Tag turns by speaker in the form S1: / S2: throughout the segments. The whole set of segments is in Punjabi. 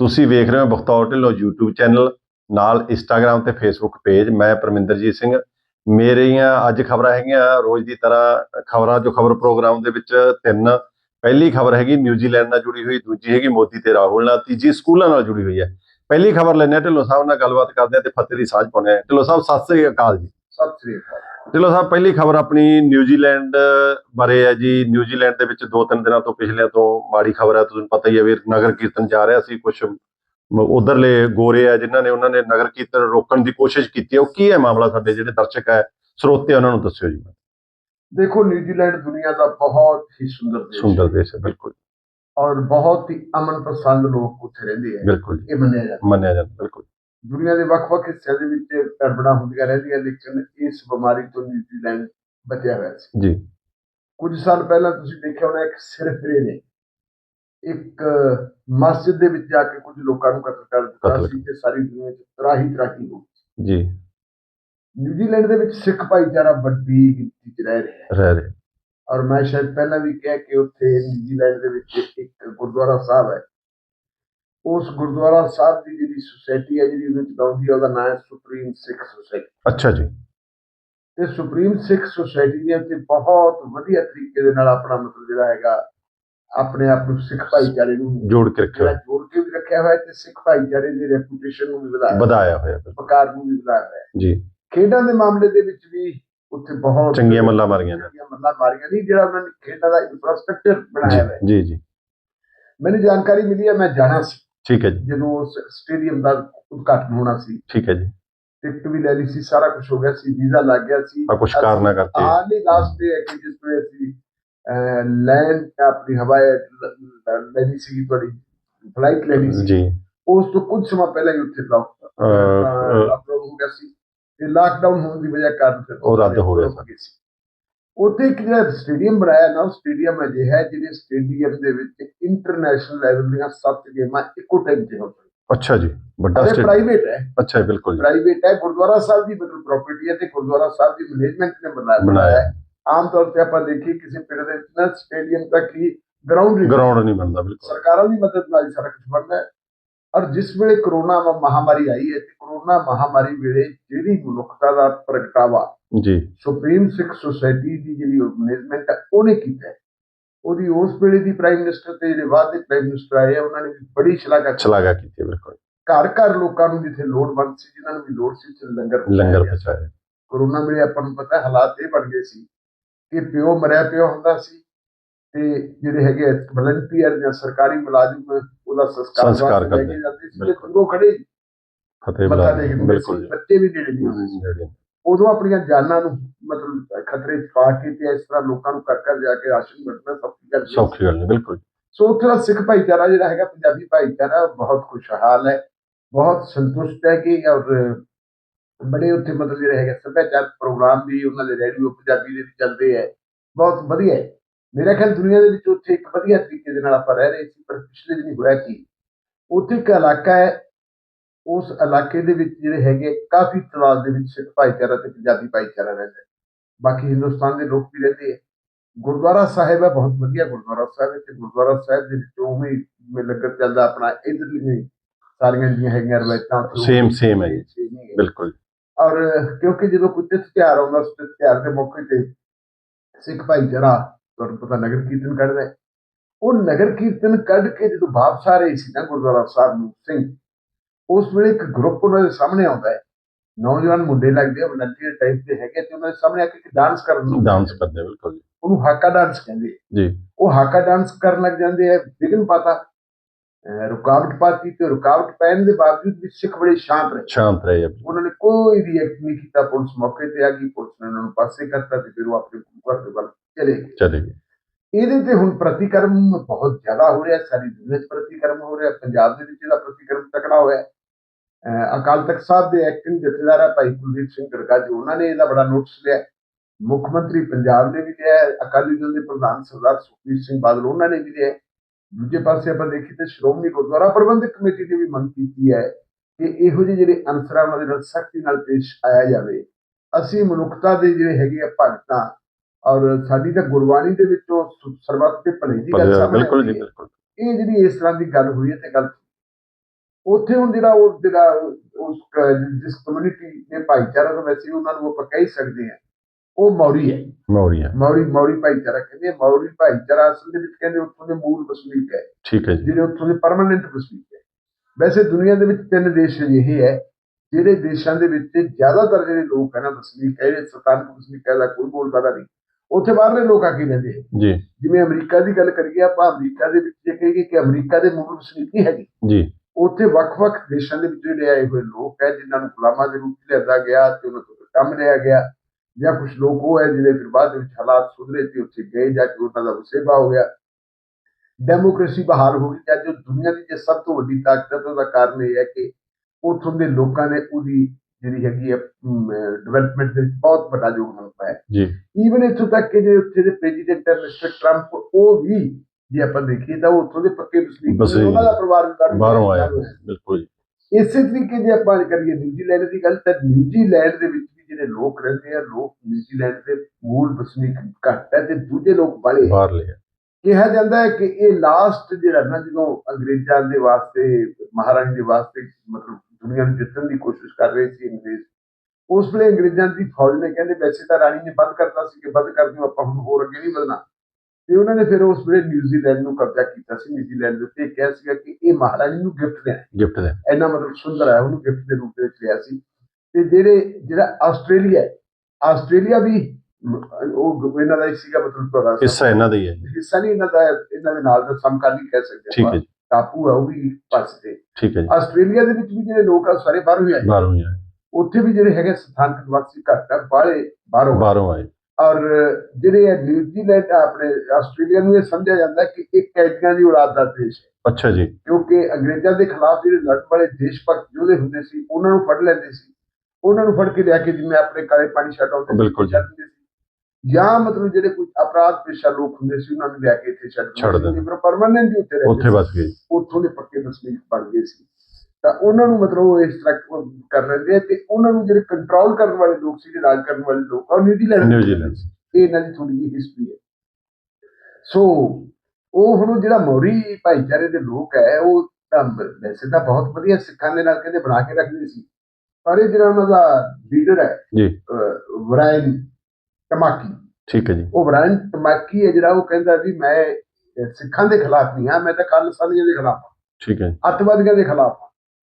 S1: ਤੁਸੀਂ ਵੇਖ ਰਹੇ ਹੋ ਬਖਤੌਰ ਢਿੱਲੋਂ YouTube ਚੈਨਲ, ਨਾਲ Instagram ਤੇ Facebook ਪੇਜ ਮੈਂ ਪਰਮਿੰਦਰਜੀਤ ਸਿੰਘ। ਮੇਰੀਆਂ ਅੱਜ ਖਬਰਾਂ ਹੈਗੀਆਂ ਰੋਜ਼ ਦੀ ਤਰ੍ਹਾਂ, ਖਬਰਾਂ ਜੋ ਖਬਰ ਪ੍ਰੋਗਰਾਮ ਦੇ ਵਿੱਚ ਤਿੰਨ, ਪਹਿਲੀ ਖਬਰ ਹੈਗੀ ਨਿਊਜ਼ੀਲੈਂਡ ਨਾਲ ਜੁੜੀ ਹੋਈ, ਦੂਜੀ ਹੈਗੀ ਮੋਦੀ ਤੇ ਰਾਹੁਲ ਨਾਲ, ਤੀਜੀ ਸਕੂਲਾਂ ਨਾਲ ਜੁੜੀ ਹੋਈ ਹੈ। ਪਹਿਲੀ ਖਬਰ ਲੈਣੇ ਆ ਢਿੱਲੋਂ ਸਾਹਿਬ ਨਾਲ ਗੱਲਬਾਤ ਕਰਦੇ ਆ ਤੇ ਫਤਿਹ ਦੀ ਸਾਂਝ ਪਾਉਂਦੇ ਆ ਢਿੱਲੋਂ ਸਾਹਿਬ, ਸਤਿ ਸ੍ਰੀ ਅਕਾਲ ਜੀ।
S2: ਸਤਿ ਸ੍ਰੀ ਅਕਾਲ।
S1: ਢਿੱਲੋਂ ਸਾਹਿਬ ਪਹਿਲੀ ਖਬਰ ਆਪਣੀ ਨਿਊਜ਼ੀਲੈਂਡ ਬਾਰੇ ਹੈ ਜੀ। ਨਿਊਜ਼ੀਲੈਂਡ ਦੇ ਵਿੱਚ ਦੋ ਤਿੰਨ ਦਿਨਾਂ ਤੋਂ ਪਿਛਲੇ ਤੋਂ ਮਾੜੀ ਖਬਰ ਹੈ। ਤੁਹਾਨੂੰ ਪਤਾ ਹੀ ਹੈ ਵੀ ਨਗਰ ਕੀਰਤਨ ਜਾ ਰਿਹਾ ਸੀ। ਕੁਝ ਉਧਰਲੇ ਗੋਰੇ ਆ ਜਿਨ੍ਹਾਂ ਨੇ ਉਹਨਾਂ ਨੇ ਨਗਰ ਕੀਰਤਨ ਰੋਕਣ ਦੀ ਕੋਸ਼ਿਸ਼ ਕੀਤੀ ਹੈ। ਉਹ ਕੀ ਹੈ ਮਾਮਲਾ ਸਾਡੇ ਜਿਹੜੇ ਦਰਸ਼ਕ ਹੈ ਸਰੋਤੇ ਉਹਨਾਂ ਨੂੰ ਦੱਸਿਓ ਜੀ।
S2: ਦੇਖੋ ਨਿਊਜ਼ੀਲੈਂਡ ਦੁਨੀਆ ਦਾ ਬਹੁਤ ਹੀ ਸੁੰਦਰ ਦੇਸ਼
S1: ਸੁੰਦਰ
S2: ਹੈ
S1: ਦੇਸ਼ ਹੈ ਬਿਲਕੁਲ।
S2: ਔਰ ਬਹੁਤ ਹੀ ਅਮਨ ਪਸੰਦ ਲੋਕ ਉੱਥੇ ਰਹਿੰਦੇ ਆ
S1: ਬਿਲਕੁਲ ਜੀ।
S2: ਇਹ ਮੰਨਿਆ ਜਾਂਦਾ
S1: ਮੰਨਿਆ ਜਾਂਦਾ ਬਿਲਕੁਲ।
S2: ਦੁਨੀਆ ਦੇ ਵੱਖ-ਵੱਖ ਹਿੱਸਿਆਂ ਦੇ ਵਿੱਚ ਗੜਬੜਾਂ ਹੁੰਦੀਆਂ ਰਹਿੰਦੀਆਂ ਲੇਕਿਨ ਇਸ ਬਿਮਾਰੀ ਤੋਂ ਨਿਊਜ਼ੀਲੈਂਡ ਬਚਿਆ ਹੋਇਆ ਸੀ।
S1: ਜੀ।
S2: ਕੁਝ ਸਾਲ ਪਹਿਲਾਂ ਤੁਸੀਂ ਦੇਖਿਆ ਹੋਣਾ ਇੱਕ ਸਿਰਫਰੇ ਨੇ। ਇੱਕ ਮਸਜਿਦ ਦੇ ਵਿੱਚ ਜਾ ਕੇ ਕੁਝ ਲੋਕਾਂ ਨੂੰ ਕਤਲ ਕਰ ਦਿੱਤਾ ਸੀ ਤੇ ਸਾਰੀ ਦੁਨੀਆ 'ਚ ਤਰਾਹੀ ਤਰਾਹੀ ਹੋ ਗਈ।
S1: ਜੀ।
S2: ਨਿਊਜ਼ੀਲੈਂਡ ਦੇ ਵਿੱਚ ਸਿੱਖ ਭਾਈਚਾਰਾ ਵੱਡੀ ਗਿਣਤੀ 'ਚ ਰਹਿ ਰਿਹਾ
S1: ਰਹਿ ਰਹੇ
S2: ਔਰ ਮੈਂ ਸ਼ਾਇਦ ਪਹਿਲਾਂ ਵੀ ਕਿਹਾ ਕਿ ਉੱਥੇ ਨਿਊਜ਼ੀਲੈਂਡ ਦੇ ਵਿੱਚ ਇੱਕ ਗੁਰਦੁਆਰਾ ਸਾਹਿਬ ਹੈ। ਉਸ ਗੁਰਦੁਆਰਾ ਸਾਹਿਬ ਦੀ ਜਿਹੜੀ ਸੁਸਾਇਟੀ ਹੈ ਜਿਹੜੀ ਉਹਦੇ ਵਿੱਚ ਲਾਉਂਦੀ ਹੈ ਉਹਦਾ ਨਾਮ ਹੈ ਸੁਪਰੀਮ ਸਿੱਖ ਸੁਸਾਇਟੀ।
S1: ਅੱਛਾ ਜੀ।
S2: ਤੇ ਸੁਪਰੀਮ ਸਿੱਖ ਸੁਸਾਇਟੀ ਨੇ ਉੱਥੇ ਬਹੁਤ ਵਧੀਆ ਤਰੀਕੇ ਦੇ ਨਾਲ ਆਪਣਾ ਮਤਲਬ ਜਿਹੜਾ ਹੈਗਾ ਆਪਣੇ ਆਪ ਨੂੰ ਸਿੱਖ ਭਾਈਚਾਰੇ ਨੂੰ
S1: ਜੋੜ ਕੇ ਰੱਖਿਆ ਹੋਇਆ,
S2: ਜੋੜ ਕੇ ਵੀ ਰੱਖਿਆ ਹੋਇਆ ਤੇ ਸਿੱਖ ਭਾਈਚਾਰੇ ਦੀ ਰੈਪੂਟੇਸ਼ਨ ਨੂੰ ਵੀ ਵਧਾਇਆ।
S1: ਵਧਾਇਆ ਹੋਇਆ।
S2: ਵਕਾਰ ਨੂੰ ਵੀ ਵਧਾਇਆ ਹੋਇਆ। ਹੈ।
S1: ਜੀ।
S2: ਖੇਡਾਂ ਦੇ ਮਾਮਲੇ ਦੇ ਵਿੱਚ ਵੀ ਉੱਥੇ ਬਹੁਤ
S1: ਚੰਗੀਆਂ ਮੱਲਾਂ ਮਾਰੀਆਂ ਨੇ।
S2: ਮੱਲਾਂ ਮਾਰੀਆਂ ਨਹੀਂ ਜਿਹੜਾ ਉਹਨਾਂ ਨੇ ਖੇਡਾਂ ਦਾ ਇਨਫਰਾਸਟ੍ਰਕਚਰ ਬਣਾਇਆ ਹੋਇਆ।
S1: ਜੀ ਜੀ।
S2: ਮੈਨੂੰ ਜਾਣਕਾਰੀ ਮਿਲੀ ਹੈ ਮੈਂ ਜਾਣਾ ਸੀ।
S1: ਠੀਕ ਹੈ ਜੀ।
S2: ਜਦੋਂ ਉਸ ਸਟੇਡੀਅਮ ਦਾ ਉਦਘਾਟਨ ਹੋਣਾ ਸੀ।
S1: ਠੀਕ ਹੈ ਜੀ।
S2: ਟਿਕਟ ਵੀ ਲੈ ਲਈ ਸੀ ਸਾਰਾ ਕੁਝ ਹੋ ਗਿਆ ਸੀ ਵੀਜ਼ਾ ਲੱਗ ਗਿਆ ਸੀ।
S1: ਆ ਕੁਛ ਕਾਰਨਾਂ ਕਰਕੇ।
S2: ਆ ਨਹੀਂ ਲਾਸਟ ਡੇ ਹੈ ਕਿ ਜਿਸ ਵੇਲੇ ਅਸੀਂ ਲੈਂਡ ਆਪਣੀ ਹਵਾਈ ਲੈਣੀ ਸੀ ਤੁਹਾਡੀ ਫਲਾਈਟ ਲੈਣੀ ਸੀ।
S1: ਜੀ।
S2: ਉਸ ਤੋਂ ਕੁਝ ਸਮਾਂ ਪਹਿਲਾਂ ਹੀ ਉੱਥੇ ਲੌਕ
S1: ਅਹ, ਅਹ,
S2: ਲਾਕਡਾਊਨ ਹੋ ਗਿਆ ਸੀ। ਤੇ ਲਾਕਡਾਊਨ ਹੋਣ ਦੀ ਵਜ੍ਹਾ ਕਾਰਨ
S1: ਉਹ ਰੱਦ ਹੋ ਗਿਆ
S2: ਸੀ। ਉੱਥੇ ਇੱਕ ਜਿਹੜਾ ਸਟੇਡੀਅਮ ਬਣਾਇਆ ਨਾ ਉਹ ਸਟੇਡੀਅਮ ਅਜੇ ਹੈ ਜਿਹੜੇ ਸਟੇਡੀਅਮ ਦੇ ਵਿੱਚ ਇੰਟਰਨੈਸ਼ਨਲ ਲੈਵਲ ਦੀਆਂ ਸੱਤ ਗੇਮਾਂ ਇੱਕੋ ਟਾਈਮ ਤੇ ਹੋ ਸਕਦੀਆਂ।
S1: ਅੱਛਾ ਜੀ ਵੱਡਾ ਸਟੇਟ
S2: ਪ੍ਰਾਈਵੇਟ ਹੈ।
S1: ਅੱਛਾ ਬਿਲਕੁਲ ਜੀ।
S2: ਪ੍ਰਾਈਵੇਟ ਹੈ ਗੁਰਦੁਆਰਾ ਸਾਹਿਬ ਦੀ ਮਤਲਬ ਪ੍ਰਾਪਰਟੀ ਹੈ ਤੇ ਗੁਰਦੁਆਰਾ ਸਾਹਿਬ ਦੀ ਮੈਨੇਜਮੈਂਟ ਨੇ ਬਣਾਇਆ
S1: ਬਣਾਇਆ।
S2: ਹੈ। ਆਮ ਤੌਰ ਤੇ ਆਪਾਂ ਦੇਖੀਏ ਕਿਸੇ ਪਿੰਡ ਦੇ ਵਿੱਚ ਨਾ ਸਟੇਡੀਅਮ ਤੱਕ ਹੀ ਗਰਾਊਂਡ ਨਹੀਂ
S1: ਗਰਾਊਂਡ ਨਹੀਂ ਬਣਦਾ ਬਿਲਕੁਲ।
S2: ਸਰਕਾਰਾਂ ਦੀ ਮਦਦ ਨਾਲ ਹੀ ਸਾਰਾ ਕੁਝ ਬਣਦਾ ਹੈ। ਔਰ ਜਿਸ ਵੇਲੇ ਕਰੋਨਾ ਮਹਾਮਾਰੀ ਆਈ ਹੈ ਤੇ ਕਰੋਨਾ ਮਹਾਮਾਰੀ ਵੇਲੇ ਜਿਹੜੀ ਮਨੁੱਖਤਾ ਦਾ ਪ੍ਰਗਟਾਵਾ
S1: ਜੀ।
S2: ਸੁਪਰੀਮ ਸਿੱਖ ਸੁਸਾਇਟੀ ਦੀ ਜਿਹੜੀ ਮੈਨੇਜਮੈਂਟ ਹੈ ਉਹਨੇ ਕੀਤਾ ਉਹਦੀ ਉਸ ਵੇਲੇ ਦੀ ਪ੍ਰਾਈਮ ਮਿਨਿਸਟਰ ਤੇ ਜਿਹੜੇ ਬਾਅਦ ਦੇ ਪ੍ਰਾਈਮ ਮਿਨਿਸਟਰ ਆਏ ਆ, ਉਹਨਾਂ ਨੇ ਵੀ ਬੜੀ ਸ਼ਲਾਘਾ
S1: ਸ਼ਲਾਘਾ ਕੀਤੀ ਬਿਲਕੁਲ।
S2: ਘਰ ਘਰ ਲੋਕਾਂ ਨੂੰ ਜਿੱਥੇ ਲੋੜਵੰਦ ਸੀ ਜਿਨ੍ਹਾਂ ਨੂੰ ਵੀ ਲੋੜ ਸੀ ਉੱਥੇ ਲੰਗਰ
S1: ਲੰਗਰ। ਪਹੁੰਚਾਇਆ
S2: ਕਰੋਨਾ ਵੇਲੇ ਆਪਾਂ ਨੂੰ ਪਤਾ ਹਾਲਾਤ ਇਹ ਬਣ ਗਏ ਸੀ ਕਿ ਪਿਓ ਮਰਿਆ ਪਿਓ ਹੁੰਦਾ ਸੀ ਤੇ ਜਿਹੜੇ ਹੈਗੇ ਵਲੰਟੀਅਰ ਜਾਂ ਸਰਕਾਰੀ ਮੁਲਾਜ਼ਮ ਉਹਦਾ ਸੰਸਕਾਰ
S1: ਕਰਦੇ।
S2: ਸੀ। ਦੂਰੋਂ ਖੜੇ
S1: ਫਤਿਹ ਬਿਲਕੁਲ
S2: ਬੱਚੇ ਵੀ ਨੇੜੇ ਨਹੀਂ ਹੁੰਦੇ ਸੀ।
S1: ਜਿਹੜੇ
S2: ਉਦੋਂ ਆਪਣੀਆਂ ਜਾਨਾਂ ਨੂੰ ਮਤਲਬ ਖਤਰੇ 'ਚ ਪਾ ਕੇ ਤੇ ਇਸ ਤਰ੍ਹਾਂ ਲੋਕਾਂ ਨੂੰ ਕਰ ਕਰ ਜਾ ਕੇ ਰਾਸ਼ਨ ਵੰਡਣਾ ਸਭ ਕੀ ਗੱਲ।
S1: ਸੌਖੀ ਗੱਲ ਨਹੀਂ ਬਿਲਕੁਲ।
S2: ਸੋ ਉੱਥੇ ਦਾ ਸਿੱਖ ਭਾਈਚਾਰਾ ਜਿਹੜਾ ਹੈਗਾ ਪੰਜਾਬੀ ਭਾਈਚਾਰਾ ਬਹੁਤ ਖੁਸ਼ਹਾਲ ਹੈ ਬਹੁਤ ਸੰਤੁਸ਼ਟ ਹੈ ਕਿ ਔਰ ਬੜੇ ਉੱਥੇ ਮਤਲਬ ਜਿਹੜੇ ਹੈਗੇ ਸੱਭਿਆਚਾਰ ਪ੍ਰੋਗਰਾਮ ਵੀ ਉਹਨਾਂ ਦੇ ਰੇਡੀਓ ਪੰਜਾਬੀ ਦੇ ਵੀ ਚੱਲਦੇ ਹੈ ਬਹੁਤ ਵਧੀਆ ਹੈ। ਮੇਰਾ ਖਿਆਲ ਦੁਨੀਆ ਦੇ ਵਿੱਚ ਉੱਥੇ ਇੱਕ ਵਧੀਆ ਤਰੀਕੇ ਦੇ ਨਾਲ ਆਪਾਂ ਰਹਿ ਰਹੇ ਸੀ ਪਰ ਪਿਛਲੇ ਦਿਨੀ ਹੋਇਆ ਕੀ? ਉੱਥੇ ਇੱਕ ਇਲਾਕਾ ਹੈ ਉਸ ਇਲਾਕੇ ਦੇ ਵਿੱਚ ਜਿਹੜੇ ਹੈਗੇ ਕਾਫੀ ਤਲਾਬ ਦੇ ਵਿੱਚ ਸਿੱਖ ਭਾਈਚਾਰਾ ਤੇ ਪੰਜਾਬੀ ਭਾਈਚਾਰਾ ਰਹਿੰਦਾ ਬਾਕੀ ਹਿੰਦੁਸਤਾਨ ਦੇ ਲੋਕ ਵੀ ਰਹਿੰਦੇ ਗੁਰਦੁਆਰਾ ਸਾਹਿਬ ਹੈ ਬਹੁਤ ਵਧੀਆ ਗੁਰਦੁਆਰਾ ਸਾਹਿਬ ਹੈ ਤੇ ਗੁਰਦੁਆਰਾ ਸਾਹਿਬ ਦੇ ਵਿੱਚ ਉਵੇਂ ਹੀ ਜਿਵੇਂ ਲੰਗਰ ਚੱਲਦਾ ਆਪਣਾ ਇਧਰਲੀ ਨਹੀਂ ਸਾਰੀਆਂ ਜਿਹੜੀਆਂ ਹੈਗੀਆਂ ਰਵਾਇਤਾਂ
S1: ਸੇਮ ਸੇਮ ਹੈ। ਬਿਲਕੁਲ।
S2: ਔਰ ਕਿਉਂਕਿ ਜਦੋਂ ਕੋਈ ਤਿਥ ਤਿਉਹਾਰ ਆਉਂਦਾ ਉਸ ਤਿਥ ਤਿਉਹਾਰ ਦੇ ਮੌਕੇ ਤੇ ਸਿੱਖ ਭਾਈਚਾਰਾ ਤੁਹਾਨੂੰ ਪਤਾ ਨਗਰ ਕੀਰਤਨ ਕੱਢਦਾ ਉਹ ਨਗਰ ਕੀਰਤਨ ਕੱਢ ਕੇ ਜਦੋਂ ਵਾਪਸ ਆ ਰਹੇ ਸੀ ਨਾ ਗੁਰਦੁਆਰਾ ਸਾਹਿਬ ਨੂੰ ਸਿੰਘ ਉਸ ਵੇਲੇ ਇੱਕ ਗਰੁੱਪ ਉਹਨਾਂ ਦੇ ਸਾਹਮਣੇ ਆਉਂਦਾ ਹੈ। ਨੌਜਵਾਨ ਮੁੰਡੇ ਲੱਗਦੇ ਆ ਵਲੰਟੀਅਰ ਟਾਈਪ ਦੇ ਹੈਗੇ ਤੇ ਉਹਨਾਂ ਦੇ ਸਾਹਮਣੇ ਆ ਕੇ ਡਾਂਸ ਕਰਨ ਨੂੰ
S1: ਡਾਂਸ ਕਰਦੇ ਬਿਲਕੁਲ ਜੀ।
S2: ਉਹਨੂੰ ਹਾਕਾ ਡਾਂਸ ਕਹਿੰਦੇ।
S1: ਜੀ।
S2: ਉਹ ਹਾਕਾ ਡਾਂਸ ਕਰਨ ਲੱਗ ਜਾਂਦੇ ਆ ਵਿਘਨ ਪਾਤਾ ਰੁਕਾਵਟ ਪਾਤੀ ਤੇ ਰੁਕਾਵਟ ਪੈਣ ਦੇ ਬਾਵਜੂਦ ਵੀ ਸਿੱਖ ਬੜੇ ਸ਼ਾਂਤ ਰਹੇ।
S1: ਸ਼ਾਂਤ ਰਹੇ।
S2: ਉਹਨਾਂ ਨੇ ਕੋਈ ਰਿਐਕਟ ਨਹੀਂ ਕੀਤਾ ਪੁਲਿਸ ਮੌਕੇ ਤੇ ਆ ਗਈ ਪੁਲਿਸ ਨੇ ਉਹਨਾਂ ਨੂੰ ਪਾਸੇ ਕਰਤਾ ਤੇ ਫਿਰ ਉਹ ਆਪਣੇ ਘਰ ਦੇ ਵੱਲ ਚਲੇ ਗਏ।
S1: ਚਲੇ ਗਏ।
S2: ਇਹਦੇ ਤੇ ਹੁਣ ਪ੍ਰਤੀਕਰਮ ਬਹੁਤ ਜ਼ਿਆਦਾ ਹੋ ਰਿਹਾ ਸਾਰੀ ਦੁਨੀਆ 'ਚ ਪ੍ਰਤੀਕਰਮ ਹੋ ਰਿਹਾ ਪੰਜਾਬ ਦੇ ਵਿੱਚ ਇਹਦਾ ਪ੍ਰਤੀਕਰਮ ਤਕੜਾ ਹੋਇਆ। ਅਕਾਲ ਤਖਤ ਸਾਹਿਬ ਦੇ ਐਕਟਿੰਗ ਜਥੇਦਾਰ ਹੈ ਭਾਈ ਕੁਲਦੀਪ ਸਿੰਘ ਗੜਗਾਜੀ ਉਹਨਾਂ ਨੇ ਇਹਦਾ ਬੜਾ ਨੋਟਿਸ ਲਿਆ ਮੁੱਖ ਮੰਤਰੀ ਪੰਜਾਬ ਨੇ ਵੀ ਲਿਆ ਅਕਾਲੀ ਦਲ ਦੇ ਪ੍ਰਧਾਨ ਸਰਦਾਰ ਸੁਖਬੀਰ ਸਿੰਘ ਬਾਦਲ ਉਹਨਾਂ ਨੇ ਵੀ ਲਿਆ। ਦੂਜੇ ਪਾਸੇ ਆਪਾਂ ਦੇਖੀਏ ਤੇ ਸ਼੍ਰੋਮਣੀ ਗੁਰਦੁਆਰਾ ਪ੍ਰਬੰਧਕ ਕਮੇਟੀ ਨੇ ਵੀ ਮੰਗ ਕੀਤੀ ਹੈ ਕਿ ਇਹੋ ਜਿਹੇ ਜਿਹੜੇ ਅਨਸਰਾਂ ਉਹਨਾਂ ਦੇ ਨਾਲ ਸਖਤੀ ਨਾਲ ਪੇਸ਼ ਆਇਆ ਜਾਵੇ ਅਸੀਂ ਮਨੁੱਖਤਾ ਦੇ ਜਿਹੜੇ ਹੈਗੇ ਆ ਭਗਤਾਂ ਔਰ ਸਾਡੀ ਤਾਂ ਗੁਰਬਾਣੀ ਦੇ ਵਿੱਚੋਂ ਸਰਬੱਤ ਦੇ ਭਲੇ ਦੀ ਗੱਲ ਸਾਹਮਣੇ
S1: ਬਿਲਕੁਲ ਜੀ। ਬਿਲਕੁਲ
S2: ਇਹ ਜਿਹੜੀ ਇਸ ਤਰ੍ਹਾਂ ਦੀ ਗੱਲ ਹੋਈ ਹੈ ਤੇ ਗੱਲ ਉੱਥੇ ਹੁਣ ਜਿਹੜਾ ਉਹ ਜਿਹੜਾ ਉਸ ਜਿਸ ਕਮਿਊਨਿਟੀ ਦੇ ਭਾਈਚਾਰਾ ਦਾ ਵੈਸੇ ਉਹਨਾਂ ਨੂੰ ਆਪਾਂ ਕਹਿ ਹੀ ਸਕਦੇ ਹਾਂ ਉਹ ਮੌਰੀ ਹੈ।
S1: ਮੌਰੀਆ
S2: ਮੌਰੀ ਮੌਰੀ ਭਾਈਚਾਰਾ ਕਹਿੰਦੇ ਆ। ਮੌਰੀ ਭਾਈਚਾਰਾ ਅਸਲ ਦੇ ਵਿੱਚ ਕਹਿੰਦੇ ਉੱਥੋਂ ਦੇ ਮੂਲ ਵਸਨੀਕ ਹੈ।
S1: ਠੀਕ ਹੈ ਜੀ।
S2: ਜਿਹੜੇ ਉੱਥੋਂ ਦੇ ਪਰਮਾਨੈਂਟ ਵਸਨੀਕ ਹੈ। ਵੈਸੇ ਦੁਨੀਆ ਦੇ ਵਿੱਚ ਤਿੰਨ ਦੇਸ਼ ਅਜਿਹੇ ਹੈ ਜਿਹੜੇ ਦੇਸ਼ਾਂ ਦੇ ਵਿੱਚ ਜ਼ਿਆਦਾਤਰ ਜਿਹੜੇ ਲੋਕ ਹੈ ਨਾ ਵਸਨੀਕ ਹੈ ਜਿਹੜੇ ਸਥਾਨਕ ਵਸਨੀਕ ਹੈ ਦਾ ਕੋਈ ਬੋਲਬਾਲਾ ਨਹੀਂ। ਉੱਥੇ ਬਾਹਰਲੇ ਲੋਕ ਆ ਕੇ ਰਹਿੰਦੇ ਹੈ।
S1: ਜੀ।
S2: ਜਿਵੇਂ ਅਮਰੀਕਾ ਦੀ ਗੱਲ ਕਰੀਏ ਆਪਾਂ ਅਮਰੀਕਾ ਦੇ ਵਿੱਚ ਜੇ ਕਹੀਏ ਕਿ ਅਮਰੀਕਾ ਦੇ ਮੂਲ ਵਸਨੀਕ ਨਹੀਂ ਹੈਗੇ।
S1: ਜੀ।
S2: ਉੱਥੇ ਵੱਖ-ਵੱਖ ਦੇਸ਼ਾਂ ਦੇ ਵਿੱਚ ਜਿਹੜੇ ਆਏ ਹੋਏ ਲੋਕ ਹੈ ਜਿਨ੍ਹਾਂ ਨੂੰ ਗੁਲਾਮਾਂ ਦੇ ਰੂਪ ਵਿੱਚ ਲਿਆਂਦਾ ਗਿਆ ਤੇ ਉਹਨਾਂ ਤੋਂ ਕੰਮ ਲਿਆ ਗਿਆ ਜਾਂ ਕੁਝ ਲੋਕ ਉਹ ਹੈ ਜਿਹੜੇ ਫਿਰ ਬਾਅਦ ਵਿੱਚ ਹਾਲਾਤ ਸੁਧਰੇ ਤੇ ਉੱਥੇ ਗਏ ਜਾ ਕੇ ਉਹਨਾਂ ਦਾ ਵਸੇਬਾ ਹੋ ਗਿਆ। ਡੈਮੋਕ੍ਰੇਸੀ ਬਹਾਲ ਹੋ ਗਈ ਅੱਜ ਉਹ ਦੁਨੀਆ ਦੀ ਜੇ ਸਭ ਤੋਂ ਵੱਡੀ ਤਾਕਤ ਦਾ ਕਾਰਨ ਇਹ ਹੈ ਕਿ ਉੱਥੋਂ ਦੇ ਲੋਕਾਂ ਨੇ ਉਹਦੀ ਜਿਹੜੀ ਹੈਗੀ ਹੈ ਡਿਵੈਲਪਮੈਂਟ ਦੇ ਵਿੱਚ ਬਹੁਤ ਵੱਡਾ ਯੋਗਦਾਨ ਪਾਇਆ।
S1: ਜੀ।
S2: ਈਵਨ ਇੱਥੋਂ ਤੱਕ ਕਿ ਜਿਹੜੇ ਉੱਥੇ ਦੇ ਪ੍ਰੈਜ਼ੀਡੈਂਟ ਹੈ ਮਿਸਟਰ ਟਰੰਪ ਉਹ ਵੀ ਜੇ ਆਪਾਂ ਦੇਖੀਏ ਤਾਂ ਉਹ ਉੱਥੋਂ ਦੇ ਪੱਕੇ ਵਸਨੀਕ ਨੇ,
S1: ਵਸਨੀਕ।
S2: ਉਹਨਾਂ ਦਾ ਪਰਿਵਾਰ ਵੀ ਬਾਹਰੋਂ
S1: ਬਾਹਰੋਂ ਆਇਆ
S2: ਹੋਇਆ।
S1: ਬਿਲਕੁਲ ਜੀ
S2: ਇਸੇ ਤਰੀਕੇ ਜੇ ਆਪਾਂ ਕਰੀਏ ਨਿਊਜ਼ੀਲੈਂਡ ਦੀ ਗੱਲ ਤਾਂ ਨਿਊਜ਼ੀਲੈਂਡ ਦੇ ਵਿੱਚ ਵੀ ਜਿਹੜੇ ਲੋਕ ਰਹਿੰਦੇ ਆ ਲੋਕ ਨਿਊਜ਼ੀਲੈਂਡ ਦੇ ਮੂਲ ਵਸਨੀਕ ਘੱਟ ਹੈ ਤੇ ਦੂਜੇ ਲੋਕ ਬੜੇ ਆ।
S1: ਬਾਹਰ ਲਿਆ
S2: ਕਿਹਾ ਜਾਂਦਾ ਹੈ ਕਿ ਇਹ ਲਾਸਟ ਜਿਹੜਾ ਨਾ ਜਦੋਂ ਅੰਗਰੇਜ਼ਾਂ ਦੇ ਵਾਸਤੇ ਮਹਾਰਾਣੀ ਦੇ ਵਾਸਤੇ ਮਤਲਬ ਦੁਨੀਆ ਨੂੰ ਜਿੱਤਣ ਦੀ ਕੋਸ਼ਿਸ਼ ਕਰ ਰਹੇ ਸੀ ਅੰਗਰੇਜ਼ ਉਸ ਵੇਲੇ ਅੰਗਰੇਜ਼ਾਂ ਦੀ ਫੌਜ ਨੇ ਕਹਿੰਦੇ ਵੈਸੇ ਤਾਂ ਰਾਣੀ ਨੇ ਬੰਦ ਕਰਤਾ ਸੀ ਕਿ ਬੰਦ ਕਰ ਦਿਓ ਆਪਾਂ ਹੁਣ ਹੋਰ ਅੱਗੇ ਨਹੀਂ ਵਧਣਾ ਤੇ ਉਹਨਾਂ ਨੇ ਫਿਰ ਉਸ ਵੇਲੇ ਨਿਊਜ਼ੀਲੈਂਡ ਨੂੰ ਕਬਜ਼ਾ ਕੀਤਾ ਸੀ। ਨਿਊਜ਼ੀਲੈਂਡ ਦੇ ਉੱਤੇ ਕਿਹਾ ਸੀਗਾ ਕਿ ਇਹ ਮਹਾਰਾਣੀ ਨੂੰ ਗਿਫਟ ਦੇਣਾ
S1: ਗਿਫਟ ਦੇ
S2: ਇੰਨਾ ਮਤਲਬ ਸੁੰਦਰ ਹੈ ਉਹਨੂੰ ਗਿਫਟ ਦੇ ਰੂਪ ਦੇ ਵਿੱਚ ਲਿਆ ਸੀ। ਤੇ ਜਿਹੜੇ ਜਿਹੜਾ ਆਸਟ੍ਰੇਲੀਆ ਆਸਟ੍ਰੇਲੀਆ ਵੀ ਉਹ ਇਹਨਾਂ ਦਾ ਹੀ ਸੀਗਾ ਮਤਲਬ ਤੁਹਾਡਾ
S1: ਹਿੱਸਾ ਇਹਨਾਂ ਦਾ ਹੀ ਹੈ।
S2: ਹਿੱਸਾ ਨਹੀਂ ਇਹਨਾਂ ਦਾ ਇਹਨਾਂ ਦੇ ਨਾਲ ਦਾ ਸਮਕਾਲੀ ਕਹਿ ਸਕਦੇ
S1: ਠੀਕ। ਹੈ ਜੀ।
S2: ਟਾਪੂ ਹੈ ਉਹ ਵੀ ਇੱਕ ਪਾਸੇ ਤੇ।
S1: ਠੀਕ ਹੈ ਜੀ।
S2: ਆਸਟ੍ਰੇਲੀਆ ਦੇ ਵਿੱਚ ਵੀ ਜਿਹੜੇ ਲੋਕ ਆ ਸਾਰੇ ਬਾਹਰੋਂ ਹੀ ਆਏ।
S1: ਬਾਹਰੋਂ ਹੀ ਆਏ।
S2: ਉੱਥੇ ਵੀ ਜਿਹੜੇ ਹੈਗੇ ਸਥਾਨਕ ਨਿਵਾਸੀ ਘੱਟ ਆ ਬਾਹਰੋਂ ਆ।
S1: ਬਾਹਰੋਂ ਆਏ।
S2: ਔਰ ਜਿਹੜੇ ਹੈ ਨਿਊਜ਼ੀਲੈਂਡ ਆਪਣੇ ਆਸਟ੍ਰੇਲੀਆ ਨੂੰ ਇਹ ਸਮਝਿਆ ਜਾਂਦਾ ਕਿ ਇਹ ਕੈਦੀਆਂ ਦੀ ਔਲਾਦ ਦਾ ਦੇਸ਼ ਹੈ
S1: ਅੱਛਾ ਜੀ
S2: ਕਿਉਂਕਿ ਅੰਗਰੇਜ਼ਾਂ ਦੇ ਖਿਲਾਫ ਜਿਹੜੇ ਲੜਨ ਵਾਲੇ ਦੇਸ਼ ਭਗਤ ਯੋਧੇ ਹੁੰਦੇ ਸੀ ਉਹਨਾਂ ਨੂੰ ਫੜ ਲੈਂਦੇ ਸੀ ਉਹਨਾਂ ਨੂੰ ਫੜ ਕੇ ਲਿਆ ਕੇ ਜਿਵੇਂ ਆਪਣੇ ਕਾਲੇ ਪਾਣੀ ਛੱਡ ਆਉਂਦੇ
S1: ਬਿਲਕੁਲ ਜੀ।
S2: ਜਾਂ ਮਤਲਬ ਜਿਹੜੇ ਕੋਈ ਅਪਰਾਧ ਪੇਸ਼ਾ ਲੋਕ ਹੁੰਦੇ ਸੀ ਉਹਨਾਂ ਨੂੰ ਲਿਆ ਕੇ ਇੱਥੇ ਛੱਡ ਦਿੰਦੇ। ਸੀ ਪਰ ਪਰਮਾਨੈਂਟ ਉੱਥੇ ਰਹਿੰਦੇ
S1: ਉੱਥੇ। ਬਸ ਗਏ।
S2: ਉੱਥੋਂ ਦੇ ਪੱਕੇ ਵਸਨੀਕ ਬਣ ਗਏ ਸੀ ਤਾਂ ਉਹਨਾਂ ਨੂੰ ਮਤਲਬ ਉਹ ਇਸ ਤਰ੍ਹਾਂ ਕਰ ਆ ਤੇ ਉਹਨਾਂ ਨੂੰ ਜਿਹੜੇ ਕੰਟਰੋਲ ਕਰਨ ਵਾਲੇ ਲੋਕ ਸੀ ਜਿਹੜੇ ਰਾਜ ਕਰਨ ਵਾਲੇ ਲੋਕ ਉਹ ਨਿਊਜ਼ੀਲੈਂਡ
S1: ਨਿਊਜ਼ੀਲੈਂਡ।
S2: ਇਹ ਇਹਨਾਂ ਦੀ ਥੋੜੀ ਜਿਹੀ ਹਿਸਟਰੀ ਹੈ। ਸੋ ਉਹ ਹੁਣ ਜਿਹੜਾ ਮੌਰੀ ਭਾਈਚਾਰੇ ਦੇ ਲੋਕ ਹੈ ਉਹ ਤਾਂ ਵੈਸੇ ਤਾਂ ਬਹੁਤ ਵਧੀਆ ਸਿੱਖਾਂ ਦੇ ਨਾਲ ਕਹਿੰਦੇ ਬਣਾ ਕੇ ਰੱਖਦੇ ਸੀ। ਪਰ ਇਹ ਜਿਹੜਾ ਉਹਨਾਂ ਦਾ ਲੀਡਰ ਹੈ
S1: ਜੀ।
S2: ਵਰਾਇਨ ਟਮਾਕੀ
S1: ਠੀਕ ਹੈ ਜੀ।
S2: ਉਹ ਵਰਾਇਨ ਟਮਾਕੀ ਹੈ ਜਿਹੜਾ ਉਹ ਕਹਿੰਦਾ ਵੀ ਮੈਂ ਸਿੱਖਾਂ ਦੇ ਖਿਲਾਫ ਨਹੀਂ ਹਾਂ ਮੈਂ ਤਾਂ ਖਾਲਸਾਨੀਆਂ ਦੇ ਖਿਲਾਫ ਹਾਂ।
S1: ਠੀਕ ਹੈ
S2: ਅੱਤਵਾਦੀਆਂ ਦੇ ਖਿਲਾਫ ਆ